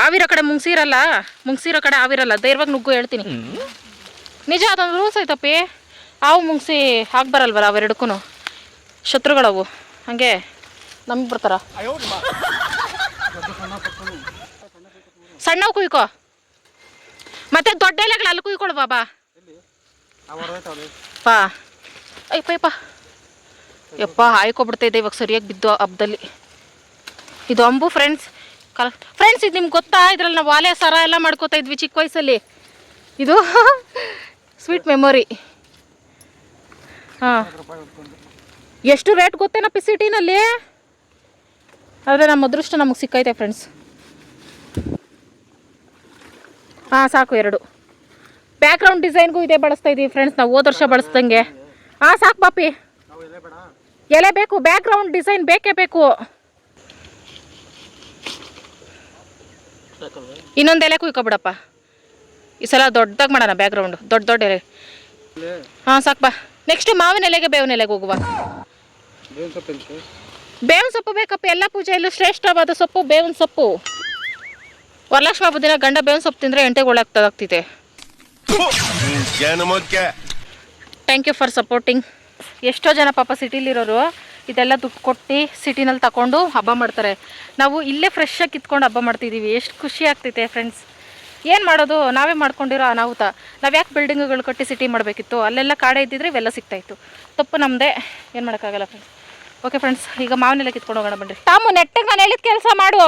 ಆವಿರೋ ಕಡೆ ಮುಂಗ್ಸಿರಲ್ಲ, ಮುಂಗ್ಸಿರೋ ಕಡೆ ಆವಿರಲ್ಲ ಧೈರ್ಯವಾಗಿ ನುಗ್ಗು ಹೇಳ್ತೀನಿ. ನಿಜ ಅದೊಂದು ರೂಲ್ಸ್ ಐತಪ್ಪಿ. ಆವು ಮುಂಗ್ಸಿ ಹಾಕಿ ಬರಲ್ವಲ್ಲ ಅವೆರಡಕ್ಕೂ ಶತ್ರುಗಳವು. ಹಾಗೆ, ನಮಗೆ ಬರ್ತಾರ. ಸಣ್ಣವು ಕುಯ್ಕೋ. ಮತ್ತೆ ದೊಡ್ಡ ಎಲೆಗಳು ಅಲ್ಲಿ ಕುಯ್ಕೊಳು ಬಾಬಾ. ಪಾ. ಅಯ್ಯಪ್ಪ ಯಪ್ಪ ಇದೆ ಇವಾಗ ಸರಿಯಾಗಿ ಬಿದ್ದು ಹಬ್ಬದಲ್ಲಿ ಇದು ಅಂಬು ಫ್ರೆಂಡ್ಸ್ ಕಲ ಫ್ರೆಂಡ್ಸ್ ಇದು ನಿಮ್ಗೆ ಗೊತ್ತಾ? ಇದ್ರಲ್ಲಿ ನಾವು ವಾಲೆ ಸರ ಎಲ್ಲ ಮಾಡ್ಕೋತಾ ಇದ್ವಿ ಚಿಕ್ಕ ವಯಸ್ಸಲ್ಲಿ. ಇದು ಸ್ವೀಟ್ ಮೆಮೊರಿ ಹಾಂ. ಎಷ್ಟು ರೇಟ್ ಗೊತ್ತೇನಪ್ಪ ಸಿಟಿನಲ್ಲಿ ಆದರೆ ನಮ್ಮ ಅದೃಷ್ಟ ನಮಗೆ ಸಿಕ್ಕೈತೆ ಫ್ರೆಂಡ್ಸ್ ಹಾಂ ಸಾಕು ಎರಡು. ಬ್ಯಾಕ್ಗ್ರೌಂಡ್ ಡಿಸೈನ್ಗೂ ಇದೇ ಬಳಸ್ತಾ ಇದ್ದೀವಿ ಫ್ರೆಂಡ್ಸ್ ನಾವು ಹೋದ ವರ್ಷ ಬಳಸ್ದಂಗೆ. ಹಾಂ ಸಾಕು ಪಾಪಿ. ಎಲೆ ಬೇಕು ಬ್ಯಾಕ್ಗ್ರೌಂಡ್ ಡಿಸೈನ್ ಬೇಕೇ ಬೇಕು. ಇನ್ನೊಂದು ಎಲೆ ಕುಯ್ಕೊಬಿಡಪ್ಪ ಈ ಸಲ ದೊಡ್ಡದಾಗಿ ಮಾಡೋಣ ಬ್ಯಾಕ್ಗ್ರೌಂಡು ದೊಡ್ಡ ದೊಡ್ಡ ಎಲೆ. ಹಾಂ ಸಾಕು ಬಾ. ನೆಕ್ಸ್ಟ್ ಮಾವಿನ ಎಲೆಗೆ ಬೇವಿನ ಎಲೆಗೆ ಹೋಗುವ. ಬೇವಿನ ಸೊಪ್ಪು ಬೇಕಪ್ಪ. ಎಲ್ಲ ಪೂಜೆಯಲ್ಲೂ ಶ್ರೇಷ್ಠವಾದ ಸೊಪ್ಪು ಬೇವಿನ ಸೊಪ್ಪು. ವರಲಕ್ಷ್ಮಿ ಹಬ್ಬದ ದಿನ ಗಂಡ ಬೇವಿನ ಸೊಪ್ಪು ತಿಂದ್ರೆ ಎಂಟೆಗೆ ಒಳಗ್ತದಾಗ್ತಿದೆ ಥ್ಯಾಂಕ್ ಯು ಫಾರ್ ಸಪೋರ್ಟಿಂಗ್ ಎಷ್ಟೋ ಜನ ಪಾಪ ಸಿಟಿಲಿರೋರು ಇದೆಲ್ಲ ದುಡ್ಡು ಕೊಟ್ಟು ಸಿಟಿನಲ್ಲಿ ತಗೊಂಡು ಹಬ್ಬ ಮಾಡ್ತಾರೆ. ನಾವು ಇಲ್ಲೇ ಫ್ರೆಶ್ ಆಗಿ ಕಿತ್ಕೊಂಡು ಹಬ್ಬ ಮಾಡ್ತಿದ್ದೀವಿ ಎಷ್ಟು ಖುಷಿ ಆಗ್ತೈತೆ ಫ್ರೆಂಡ್ಸ್ ಏನು ಮಾಡೋದು? ನಾವೇ ಮಾಡ್ಕೊಂಡಿರೋ ಅನಾಹುತ. ನಾವು ಯಾಕೆ ಬಿಲ್ಡಿಂಗ್ಗಳು ಕಟ್ಟಿ ಸಿಟಿ ಮಾಡಬೇಕಿತ್ತು? ಅಲ್ಲೆಲ್ಲ ಕಾಡೆ ಇದ್ದಿದ್ರೆ ಇವೆಲ್ಲ ಸಿಗ್ತಾಯಿತ್ತು. ತಪ್ಪು ನಮ್ಮದೇ ಏನು ಮಾಡೋಕ್ಕಾಗಲ್ಲ ಫ್ರೆಂಡ್ಸ್ ಓಕೆ ಫ್ರೆಂಡ್ಸ್ ಈಗ ಮಾವನೆಲ್ಲ ಕಿತ್ಕೊಂಡು ಹೋಗೋಣ ಬನ್ನಿರಿ ತಾಮು ನೆಟ್ಟಿಗೆ ನಾನು ಹೇಳಿದ ಕೆಲಸ ಮಾಡು.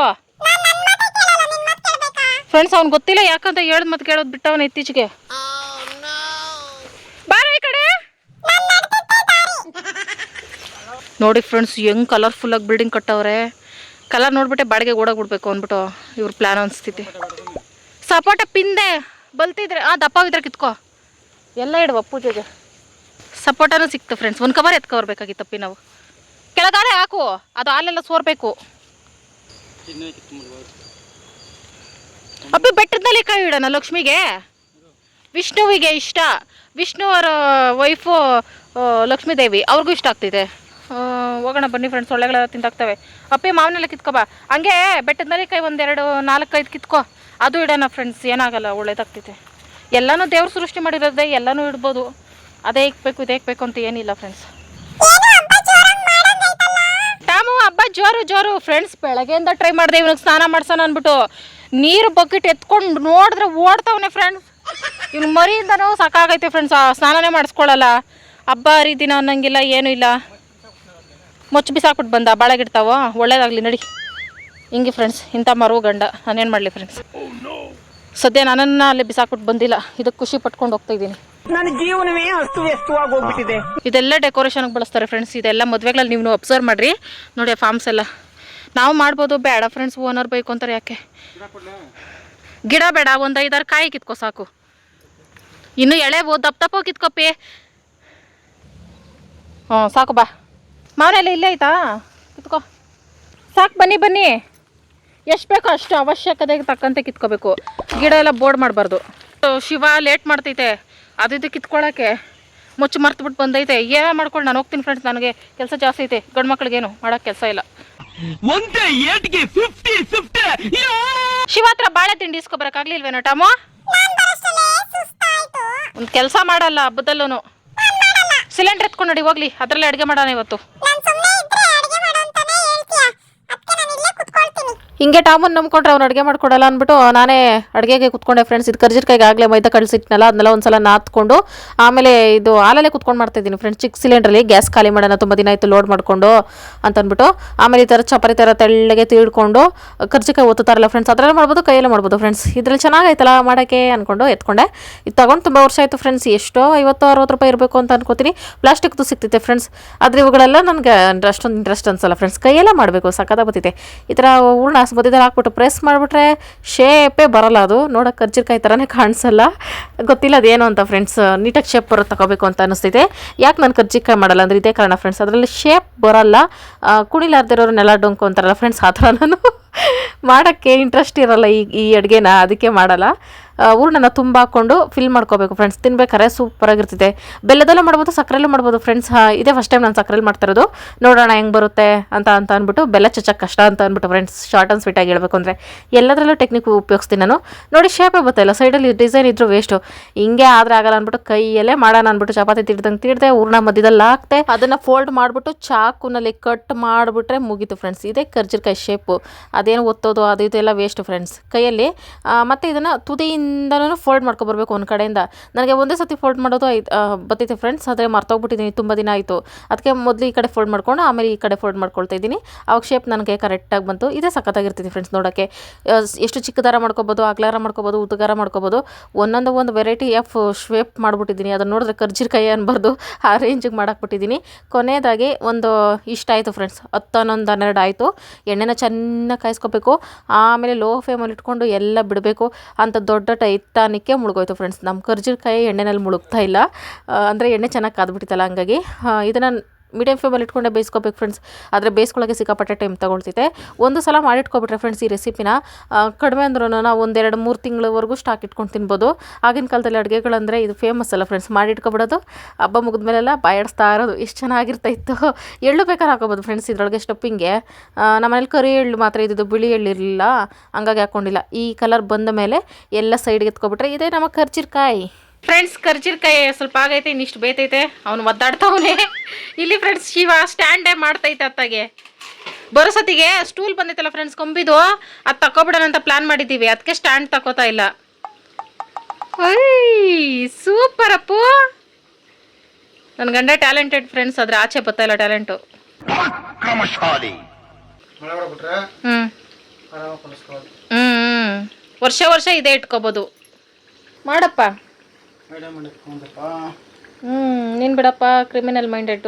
ಫ್ರೆಂಡ್ಸ್ ಅವ್ನು ಗೊತ್ತಿಲ್ಲ, ಯಾಕಂತ ಹೇಳ್ದ್ ಮತ್ತೆ ಕೇಳೋದು ಬಿಟ್ಟವನ ಇತ್ತೀಚೆಗೆ. ನೋಡಿ ಫ್ರೆಂಡ್ಸ್ ಹೆಂಗ್ ಕಲರ್ಫುಲ್ ಆಗಿ ಬಿಲ್ಡಿಂಗ್ ಕಟ್ಟವ್ರೆ. ಕಲರ್ ನೋಡ್ಬಿಟ್ಟೆ ಬಾಡಿಗೆ ಓಡಾಗ್ಬಿಡ್ಬೇಕು ಅಂದ್ಬಿಟ್ಟು ಇವ್ರ ಪ್ಲಾನ್ ಅನಿಸ್ತೈತಿ ಸಪೋಟ ಪಿಂದೆ, ಬಲ್ತಿದ್ರೆ, ಆ, ದಪ್ಪ ಇದ್ರೆ ಕಿತ್ಕೋ. ಎಲ್ಲ ಇಡುವ ಪೂಜೆಗೆ. ಸಪೋಟನೂ ಸಿಕ್ತು ಫ್ರೆಂಡ್ಸ್ ಒಂದು ಕವರ್ ಎತ್ಕೊಬರ್ಬೇಕಾಗಿತ್ತಪ್ಪಿ ನಾವು. ಕೆಳಗಾಲೆ ಹಾಕು, ಅದು ಹಾಲೆಲ್ಲ ಸೋರ್ಬೇಕು. ಅಪ್ಪಿ ಬೆಟ್ಟದಲ್ಲಿ ಕೈ ಇಡೋಣ ಲಕ್ಷ್ಮಿಗೆ? ವಿಷ್ಣುವಿಗೆ ಇಷ್ಟ. ವಿಷ್ಣು ಅವರ ವೈಫು ಲಕ್ಷ್ಮೀದೇವಿ. ಅವ್ರಿಗೂ ಇಷ್ಟ ಆಗ್ತಿದೆ. ಹೋಗೋಣ ಬನ್ನಿ ಫ್ರೆಂಡ್ಸ್ ಒಳ್ಳೆಗಳೆಲ್ಲ ತಿಂತಾಗ್ತವೆ ಅಪ್ಪಿ, ಮಾವನೆಲ್ಲ ಕಿತ್ಕೊಬಾ ಹಂಗೆ ಬೆಟ್ಟದ ಕೈ ಒಂದೆರಡು, ನಾಲ್ಕೈದು ಕಿತ್ಕೋ. ಅದು ಇಡೋಣ ಫ್ರೆಂಡ್ಸ್ ಏನಾಗಲ್ಲ ಒಳ್ಳೇದಾಗ್ತೈತೆ ಎಲ್ಲನೂ ದೇವ್ರು ಸೃಷ್ಟಿ ಮಾಡಿರೋದೆ ಎಲ್ಲನೂ ಇಡ್ಬೋದು. ಅದೇ ಇಕ್ಬೇಕು, ಇದೇ ಇಕ್ಬೇಕು ಅಂತ ಏನಿಲ್ಲ ಫ್ರೆಂಡ್ಸ್ ಟಾಮು, ಹಬ್ಬ ಜೋರು ಜೋರು. ಫ್ರೆಂಡ್ಸ್ ಬೆಳಗ್ಗೆಯಿಂದ ಟ್ರೈ ಮಾಡಿದೆ, ಇವನಿಗೆ ಸ್ನಾನ ಮಾಡ್ಸೋಣ ಅಂದ್ಬಿಟ್ಟು. ನೀರು ಬಕೆಟ್ ಎತ್ಕೊಂಡು ನೋಡಿದ್ರೆ ಓಡ್ತಾವನೆ ಫ್ರೆಂಡ್ಸ್ ಇವ್ನು ಮರಿಯಿಂದನೂ ಸಾಕಾಗೈತೆ ಫ್ರೆಂಡ್ಸ್ ಸ್ನಾನನೇ ಮಾಡಿಸ್ಕೊಳ್ಳಲ್ಲ ಹಬ್ಬ ಹರಿದಿನ ಅನ್ನಂಗಿಲ್ಲ ಏನೂ ಇಲ್ಲ. ಮುಚ್ಚು ಬಿಸಾಕ್ಬಿಟ್ಟು ಬಂದ ಬಾಳಗಿಡ್ತಾವ ಒಳ್ಳೇದಾಗಲಿ ನಡಿ. ಹಿಂಗೆ ಫ್ರೆಂಡ್ಸ್ ಇಂಥ ಮರು ಗಂಡ. ನಾನೇನು ಮಾಡಲಿ ಫ್ರೆಂಡ್ಸ್ ಸದ್ಯ ನನ್ನನ್ನು ಅಲ್ಲಿ ಬಿಸಾಕ್ಬಿಟ್ಟು ಬಂದಿಲ್ಲ. ಇದಕ್ಕೆ ಖುಷಿ ಪಟ್ಕೊಂಡು ಹೋಗ್ತಾ ಇದ್ದೀನಿ. ನನ್ನ ಜೀವನವೇ ಅಸ್ತವ್ಯಸ್ತವಾಗಿ ಹೋಗ್ಬಿಟ್ಟಿದೆ. ಇದೆಲ್ಲ ಡೆಕೋರೇಷನ್ಗೆ ಬಳಸ್ತಾರೆ ಫ್ರೆಂಡ್ಸ್ ಇದೆಲ್ಲ ಮದುವೆಗಳಲ್ಲಿ ನೀವು ಅಬ್ಸರ್ವ್ ಮಾಡಿರಿ. ನೋಡಿ ಫಾರ್ಮ್ಸ್ ಎಲ್ಲ. ನಾವು ಮಾಡ್ಬೋದು ಬೇಡ ಫ್ರೆಂಡ್ಸ್ ಓನರ್ ಬೇಕು ಅಂತಾರೆ ಯಾಕೆ? ಗಿಡ ಬೇಡ, ಒಂದು ಐದಾರು ಕಾಯಿ ಕಿತ್ಕೋ ಸಾಕು. ಇನ್ನು ಎಳೆವು ದಪ್ಪ ದಪ್ಪ ಕಿತ್ಕೊಪ್ಪಿ. ಹ್ಞೂ, ಸಾಕು ಬಾ. ಮಾವನೆಲ್ಲ ಇಲ್ಲೇ ಆಯ್ತಾ? ಕಿತ್ಕೋ. ಸಾಕು, ಬನ್ನಿ ಬನ್ನಿ. ಎಷ್ಟು ಬೇಕೋ ಅಷ್ಟು ಅವಶ್ಯಕತೆಗೆ ತಕ್ಕಂತೆ ಕಿತ್ಕೋಬೇಕು. ಗಿಡ ಎಲ್ಲ ಬೋರ್ಡ್ ಮಾಡಬಾರ್ದು. ಶಿವ ಲೇಟ್ ಮಾಡ್ತೈತೆ. ಅದು ಇದು ಕಿತ್ಕೊಳ್ಳೋಕ್ಕೆ ಮುಚ್ಚು ಮರ್ತ್ಬಿಟ್ಟು ಬಂದೈತೆ. ಏ ಮಾಡ್ಕೊಂಡು ನಾನು ಹೋಗ್ತೀನಿ ಫ್ರೆಂಡ್ಸ್ ನನಗೆ ಕೆಲಸ ಜಾಸ್ತಿ ಐತೆ. ಗಂಡು ಮಕ್ಳಿಗೇನು ಮಾಡೋಕೆ ಕೆಲಸ ಇಲ್ಲ. ಶಿವ ಹತ್ರ ಬಾಳೆ ತಿಂಡಿ ಇಸ್ಕೊಬರಕ್ಕಾಗ್ಲಿಲ್ವೇನೋ ಟಾಮು? ಒಂದು ಕೆಲಸ ಮಾಡಲ್ಲ ಹಬ್ಬದಲ್ಲೂ ಸಿಲಿಂಡರ್ ಎತ್ಕೊಂಡು ನೋಡಿ ಹೋಗ್ಲಿ. ಅದರಲ್ಲೇ ಅಡುಗೆ ಮಾಡೋಣ ಇವತ್ತು. ಹಿಂಗೆ ಟಾಮನ್ ನಂಬ್ಕೊಂಡ್ರೆ ಅವ್ನು ಅಡುಗೆ ಮಾಡ್ಕೊಡಲ್ಲ ಅಂದ್ಬಿಟ್ಟು ನಾನೇ ಅಡುಗೆಗೆ ಕುತ್ಕೊಂಡೆ ಫ್ರೆಂಡ್ಸ್ ಇದು ಕರ್ಜಿರ್ಕಾಯಿಗೆ ಆಗಲೇ ಮೈದಾ ಕಳಿಸಿಟ್ನಲ್ಲ ಅದನ್ನೆಲ್ಲ ಒಂದ್ಸಲ ನಾತ್ಕೊಂಡು ಆಮೇಲೆ ಇದು ಹಾಲಲ್ಲೇ ಕುತ್ಕೊಂಡು ಮಾಡ್ತಾ ಇದ್ದೀನಿ ಫ್ರೆಂಡ್ಸ್ ಚಿಕ್ಕ ಸಿಲಿಂಡ್ರಲ್ಲಿ ಗ್ಯಾಸ್ ಖಾಲಿ ಮಾಡೋಣ, ತುಂಬ ದಿನ ಆಯಿತು ಲೋಡ್ ಮಾಡಿಕೊಂಡು ಅಂತಂದ್ಬಿಟ್ಟು, ಆಮೇಲೆ ಈ ಥರ ಚಪಾತಿ ಥರ ತೆಳ್ಳಗೆ ತೀಡ್ಕೊಂಡು ಕರ್ಜಿಕಾಯಿ ಒತ್ತುತ್ತಾರಲ್ಲ ಫ್ರೆಂಡ್ಸ್ ಅದರಲ್ಲೇ ಮಾಡ್ಬೋದು, ಕೈಯಲ್ಲೇ ಮಾಡ್ಬೋದು ಫ್ರೆಂಡ್ಸ್ ಇದ್ರಲ್ಲಿ ಚೆನ್ನಾಗೈತಲ್ಲ ಮಾಡೋಕ್ಕೆ ಅಂದ್ಕೊಂಡು ಎತ್ಕೊಂಡೆ. ಇದು ತಗೊಂಡು ತುಂಬ ವರ್ಷ ಆಯಿತು ಫ್ರೆಂಡ್ಸ್ ಎಷ್ಟೋ ಐವತ್ತು, ಅರವತ್ತು ರೂಪಾಯಿ ಇರಬೇಕು ಅಂತ ಅನ್ಕೋತೀನಿ. ಪ್ಲಾಸ್ಟಿಕ್ದು ಸಿಗ್ತೈತೆ ಫ್ರೆಂಡ್ಸ್ ಆದರೆ ಇವುಗಳೆಲ್ಲ ನನಗೆ ಅಷ್ಟೊಂದು ಇಂಟ್ರೆಸ್ಟ್ ಅನ್ಸಲ್ಲ ಫ್ರೆಂಡ್ಸ್ ಕೈಯಲ್ಲೇ ಮಾಡಬೇಕು ಬರ್ತೈತೆ. ಈ ಥರ ಹೂರ್ಣ ಮಧ್ಯದಲ್ಲಿ ಹಾಕ್ಬಿಟ್ಟು ಪ್ರೆಸ್ ಮಾಡಿಬಿಟ್ರೆ ಶೇಪೇ ಬರಲ್ಲ ಅದು. ನೋಡೋಕೆ ಕರ್ಜಿಕಾಯಿ ಥರನೇ ಕಾಣಿಸಲ್ಲ. ಗೊತ್ತಿಲ್ಲ ಅದೇನು ಅಂತ ಫ್ರೆಂಡ್ಸ್ ನೀಟಾಗಿ ಶೇಪ್ ಬರೋದು ತಗೋಬೇಕು ಅಂತ ಅನಿಸ್ತಿದೆ. ಯಾಕೆ ನಾನು ಕರ್ಜಿಕಾಯಿ ಮಾಡಲ್ಲ? ಅಂದರೆ ಇದೇ ಕಾರಣ ಫ್ರೆಂಡ್ಸ್ ಅದರಲ್ಲಿ ಶೇಪ್ ಬರಲ್ಲ. ಕುಡಿಲಾರ್ದಿರೋರು ನೆಲ ಡೊಂಕು ಅಂತಾರಲ್ಲ ಫ್ರೆಂಡ್ಸ್ ಆ ಥರ ನಾನು. ಮಾಡೋಕ್ಕೆ ಇಂಟ್ರೆಸ್ಟ್ ಇರಲ್ಲ ಈ ಈ ಅಡುಗೆನ, ಅದಕ್ಕೆ ಮಾಡಲ್ಲ. ಹೂರ್ಣನ ತುಂಬ ಹಾಕ್ಕೊಂಡು ಫಿಲ್ ಮಾಡ್ಕೋಬೇಕು ಫ್ರೆಂಡ್ಸ್ ತಿನ್ಬೇಕಾದ್ರೆ ಸೂಪರಾಗಿರ್ತೈತೆ ಬೆಲ್ಲದಲ್ಲೂ ಮಾಡ್ಬೋದು, ಸಕ್ಕರೆಲ್ಲೂ ಮಾಡ್ಬೋದು ಫ್ರೆಂಡ್ಸ್ ಇದೇ ಫಸ್ಟ್ ಟೈಮ್ ನಾನು ಸಕ್ಕರೆಲಿ ಮಾಡ್ತಿರೋದು ನೋಡೋಣ ಹೆಂಗೆ ಬರುತ್ತೆ ಅಂತ ಅಂತ ಅಂದ್ಬಿಟ್ಟು ಬೆಲ್ಲ ಚಚ್ಚಕ್ಕೆ ಕಷ್ಟ ಅಂತ ಅಂದ್ಬಿಟ್ಟು ಫ್ರೆಂಡ್ಸ್ ಶಾರ್ಟ್ ಆ್ಯಂಡ್ ಸ್ವೀಟಾಗಿ ಹೇಳ್ಬೇಕು ಅಂದರೆ. ಎಲ್ಲದರಲ್ಲೂ ಟೆಕ್ನಿಕ್ ಉಪಯೋಗಿಸ್ತೀನಿ ನಾನು. ನೋಡಿ ಶೇಪೇ ಬರ್ತಾಯಿಲ್ಲ ಸೈಡಲ್ಲಿ ಡಿಸೈನ್ ಇದ್ದರೂ ವೇಸ್ಟು ಹಿಂಗೆ ಆದರೆ ಆಗಲ್ಲ ಅಂದ್ಬಿಟ್ಟು ಕೈಯಲ್ಲೇ ಮಾಡೋಣ ಅಂದ್ಬಿಟ್ಟು ಚಪಾತಿ ತಿಡ್ದಂಗೆ ತಿಡ್ದೆ, ಹೂರ್ಣ ಮಧ್ಯದಲ್ಲಿ ಹಾಕ್ತೆ ಅದನ್ನು ಫೋಲ್ಡ್ ಮಾಡಿಬಿಟ್ಟು ಚಾಕುನಲ್ಲಿ ಕಟ್ ಮಾಡಿಬಿಟ್ರೆ ಮುಗೀತು ಫ್ರೆಂಡ್ಸ್ ಇದೇ ಕರ್ಜಿಕಾಯಿ ಶೇಪು ಅದೇ ಅದೇನು ಒತ್ತೋದು ಅದು ಇದೆಲ್ಲ ವೇಸ್ಟ್ ಫ್ರೆಂಡ್ಸ್ ಕೈಯಲ್ಲಿ ಮತ್ತು ಇದನ್ನು ತುದಿಯಿಂದನೂ ಫೋಲ್ಡ್ ಮಾಡ್ಕೊಬರ್ಬೇಕು ಒಂದು ಕಡೆಯಿಂದ. ನನಗೆ ಒಂದೇ ಸತಿ ಫೋಲ್ಡ್ ಮಾಡೋದು ಬತ್ತೈತೆ ಆ, ಬರ್ತೈತೆ ಫ್ರೆಂಡ್ಸ್ ಆದರೆ ಮರ್ತೋಗ್ಬಿಟ್ಟಿದ್ದೀನಿ ತುಂಬ ದಿನ ಆಯಿತು. ಅದಕ್ಕೆ ಮೊದಲು ಈ ಕಡೆ ಫೋಲ್ಡ್ ಮಾಡ್ಕೊಂಡು ಆಮೇಲೆ ಈ ಕಡೆ ಫೋಲ್ಡ್ ಮಾಡ್ಕೊಳ್ತಾ ಇದ್ದೀನಿ. ಅವಾಗ ಶೇಪ್ ನನಗೆ ಕರೆಕ್ಟಾಗಿ ಬಂತು. ಇದೇ ಸಖತ್ತಾಗಿರ್ತೀನಿ ಫ್ರೆಂಡ್ಸ್ ನೋಡೋಕ್ಕೆ. ಎಷ್ಟು ಚಿಕ್ಕದಾರ ಮಾಡ್ಕೊಬೋದು ಅಗ್ಲಾರ ಮಾಡ್ಕೊಬೋದು ಉದ್ಗಾರ ಮಾಡ್ಕೊಬೋದು ಒಂದೊಂದು ಒಂದು ವೆರೈಟಿ ಆಫ್ ಶೇಪ್ ಮಾಡಿಬಿಟ್ಟಿದ್ದೀನಿ. ಅದನ್ನು ನೋಡಿದ್ರೆ ಕರ್ಜಿರ್ಕಾಯಿ ಅನ್ಬಾರ್ದು. ಆ ರೇಂಜಿಗೆ ಮಾಡಾಕ್ಬಿಟ್ಟಿದ್ದೀನಿ ಕೊನೆಯದಾಗಿ ಒಂದು ಇಷ್ಟ ಆಯಿತು ಫ್ರೆಂಡ್ಸ್ ಹತ್ತು ಹನ್ನೊಂದು ಹನ್ನೆರಡು ಆಯಿತು. ಎಣ್ಣೆನ ಚೆನ್ನಾಗಿ ಕಾಯಿಸ್ಕೋಬೇಕು ಆಮೇಲೆ ಲೋ ಫ್ಲೇಮಲ್ಲಿ ಇಟ್ಕೊಂಡು ಎಲ್ಲ ಬಿಡಬೇಕು. ಅಂತ ದೊಡ್ಡ ಟೈಟಾನಿಕ್ಕೆ ಮುಳುಗೋಯ್ತು ಫ್ರೆಂಡ್ಸ್ ನಮ್ಮ ಕರ್ಜಿರ್ಕಾಯಿ ಎಣ್ಣೆನಲ್ಲಿ ಮುಳುಗ್ತಾ ಇಲ್ಲ. ಅಂದರೆ ಎಣ್ಣೆ ಚೆನ್ನಾಗಿ ಕಾದ್ಬಿಟ್ಟಿತ್ತಲ್ಲ ಹಂಗಾಗಿ. ಇದನ್ನು ಮೀಡಿಯಮ್ ಫ್ಲೇಮಲ್ಲಿ ಇಟ್ಕೊಂಡೆ ಬೇಯಿಸ್ಕೋಬೇಕು ಫ್ರೆಂಡ್ಸ್ ಆದರೆ ಬೇಯಿಸ್ಕೊಳಕ್ಕೆ ಸಿಕ್ಕಾಪಟ್ಟೆ ಟೈಮ್ ತಗೊಳ್ತೈತೆ. ಒಂದು ಸಲ ಮಾಡಿಟ್ಕೊಬಿಟ್ರೆ ಫ್ರೆಂಡ್ಸ್ ಈ ರೆಸಿಪಿನ ಕಡಿಮೆ ಅಂದ್ರೂ ನಾವು ಒಂದೆರಡು ಮೂರು ತಿಂಗಳವರೆಗೂ ಸ್ಟಾಕ್ ಇಟ್ಕೊಂಡು ತಿನ್ಬೋದು. ಆಗಿನ ಕಾಲದಲ್ಲಿ ಅಡುಗೆಗಳಂದರೆ ಇದು ಫೇಮಸ್ ಅಲ್ಲ ಫ್ರೆಂಡ್ಸ್ ಮಾಡಿಟ್ಕೊಬಿಡೋದು ಹಬ್ಬ ಮುಗಿದ್ಮೇಲೆಲ್ಲ ಬಾಯಾಡಿಸ್ತಾ ಇರೋದು. ಎಷ್ಟು ಚೆನ್ನಾಗಿರ್ತಾ ಇತ್ತು ಎಳ್ಳು ಬೇಕಾದ್ರೆ ಹಾಕೋಬೋದು ಫ್ರೆಂಡ್ಸ್ ಇದರೊಳಗೆ ಸ್ಟಪ್ಪಿಂಗೆ ನಮ್ಮನೇಲಿ ಕರಿ ಎಳ್ಳು ಮಾತ್ರ, ಇದ್ದಿದ್ದು ಬಿಳಿ ಎಳ್ಳು ಇರಲಿಲ್ಲ. ಹಂಗಾಗಿ ಹಾಕ್ಕೊಂಡಿಲ್ಲ ಈ ಕಲರ್ ಬಂದ ಮೇಲೆ ಎಲ್ಲ ಸೈಡ್ಗೆ ಎತ್ಕೊಬಿಟ್ರೆ ಇದೇ ನಮ್ಮ ಕರ್ಜಿರ್ಕಾಯಿ. ಫ್ರೆಂಡ್ಸ್ ಕರ್ಜಿರ್ಕಾಯಿ ಸ್ವಲ್ಪ ಆಗೈತೆ ಇನ್ನಿಷ್ಟು ಬೇತೈತೆ. ಅವ್ನು ಒದ್ದಾಡ್ತಾವನೆ. ಇಲ್ಲಿ ಫ್ರೆಂಡ್ಸ್ ಶಿವ ಸ್ಟ್ಯಾಂಡೇ ಮಾಡ್ತೈತೆ ಅತ್ತಾಗೆ. ಬರೋ ಸತಿಗೆ ಸ್ಟೂಲ್ ಬಂದೈತಲ್ಲ ಫ್ರೆಂಡ್ಸ್ ಕೊಂಬಿದು. ಅದು ತಕೋಬಿಡೋಣ ಅಂತ ಪ್ಲಾನ್ ಮಾಡಿದ್ದೀವಿ. ಅದಕ್ಕೆ ಸ್ಟ್ಯಾಂಡ್ ತಗೋತಾ ಇಲ್ಲ. I super Appu. ನನ್ನ ಗಂಡ ಟ್ಯಾಲೆಂಟೆಡ್ ಫ್ರೆಂಡ್ಸ್ ಅದ್ರ ಆಚೆ ಬರ್ತಾ ಇಲ್ಲ ಟ್ಯಾಲೆಂಟು ಹ್ಞೂ ಹ್ಞೂ ಹ್ಞೂ ವರ್ಷ ವರ್ಷ ಇದೇ ಇಟ್ಕೋಬೋದು. ಮಾಡಪ್ಪ. ಹ್ಞೂ ನೀನು ಬಿಡಪ್ಪ ಕ್ರಿಮಿನಲ್ ಮೈಂಡೆಡ್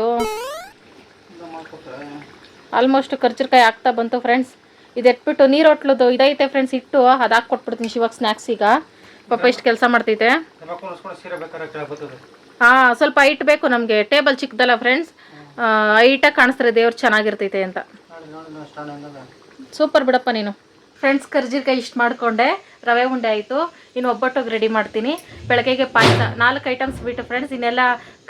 ಆಲ್ಮೋಸ್ಟ್ ಕರ್ಜಿರ್ಕಾಯಿ ಆಗ್ತಾ ಬಂತು ಫ್ರೆಂಡ್ಸ್ ಇದು ಎಟ್ಬಿಟ್ಟು ನೀರು ಹೊಟ್ಲದು ಇದೈತೆ ಫ್ರೆಂಡ್ಸ್ ಇಟ್ಟು ಅದು ಹಾಕ್ಕೊಟ್ಬಿಡ್ತೀನಿ ಶಿವಾಗ ಸ್ನಾಕ್ಸ್ ಈಗ. ಪಾಪ ಇಷ್ಟು ಕೆಲಸ ಮಾಡ್ತೈತೆ. ಹಾಂ ಸ್ವಲ್ಪ ಹೈಟ್ ಬೇಕು ನಮಗೆ. ಟೇಬಲ್ ಚಿಕ್ಕದಲ್ಲ ಫ್ರೆಂಡ್ಸ್ ಹೈಟಾಗಿ ಕಾಣಿಸ್ತಾರೆ ದೇವ್ರು ಚೆನ್ನಾಗಿರ್ತೈತೆ ಅಂತ. ಸೂಪರ್ ಬಿಡಪ್ಪ ನೀನು. ಫ್ರೆಂಡ್ಸ್ ಕರ್ಜಿರ್ಕಾಯಿ ಇಷ್ಟು ಮಾಡಿಕೊಂಡೆ. ರವೆ ಉಂಡೆ ಆಯಿತು. ಇನ್ನು ಒಬ್ಬಟ್ಟೋಗಿ ರೆಡಿ ಮಾಡ್ತೀನಿ. ಬೆಳಗ್ಗೆಗೆ ಪಾಯಸ. ನಾಲ್ಕು ಐಟಮ್ಸ್ ಬಿಟ್ಟು ಫ್ರೆಂಡ್ಸ್ ಇನ್ನೆಲ್ಲ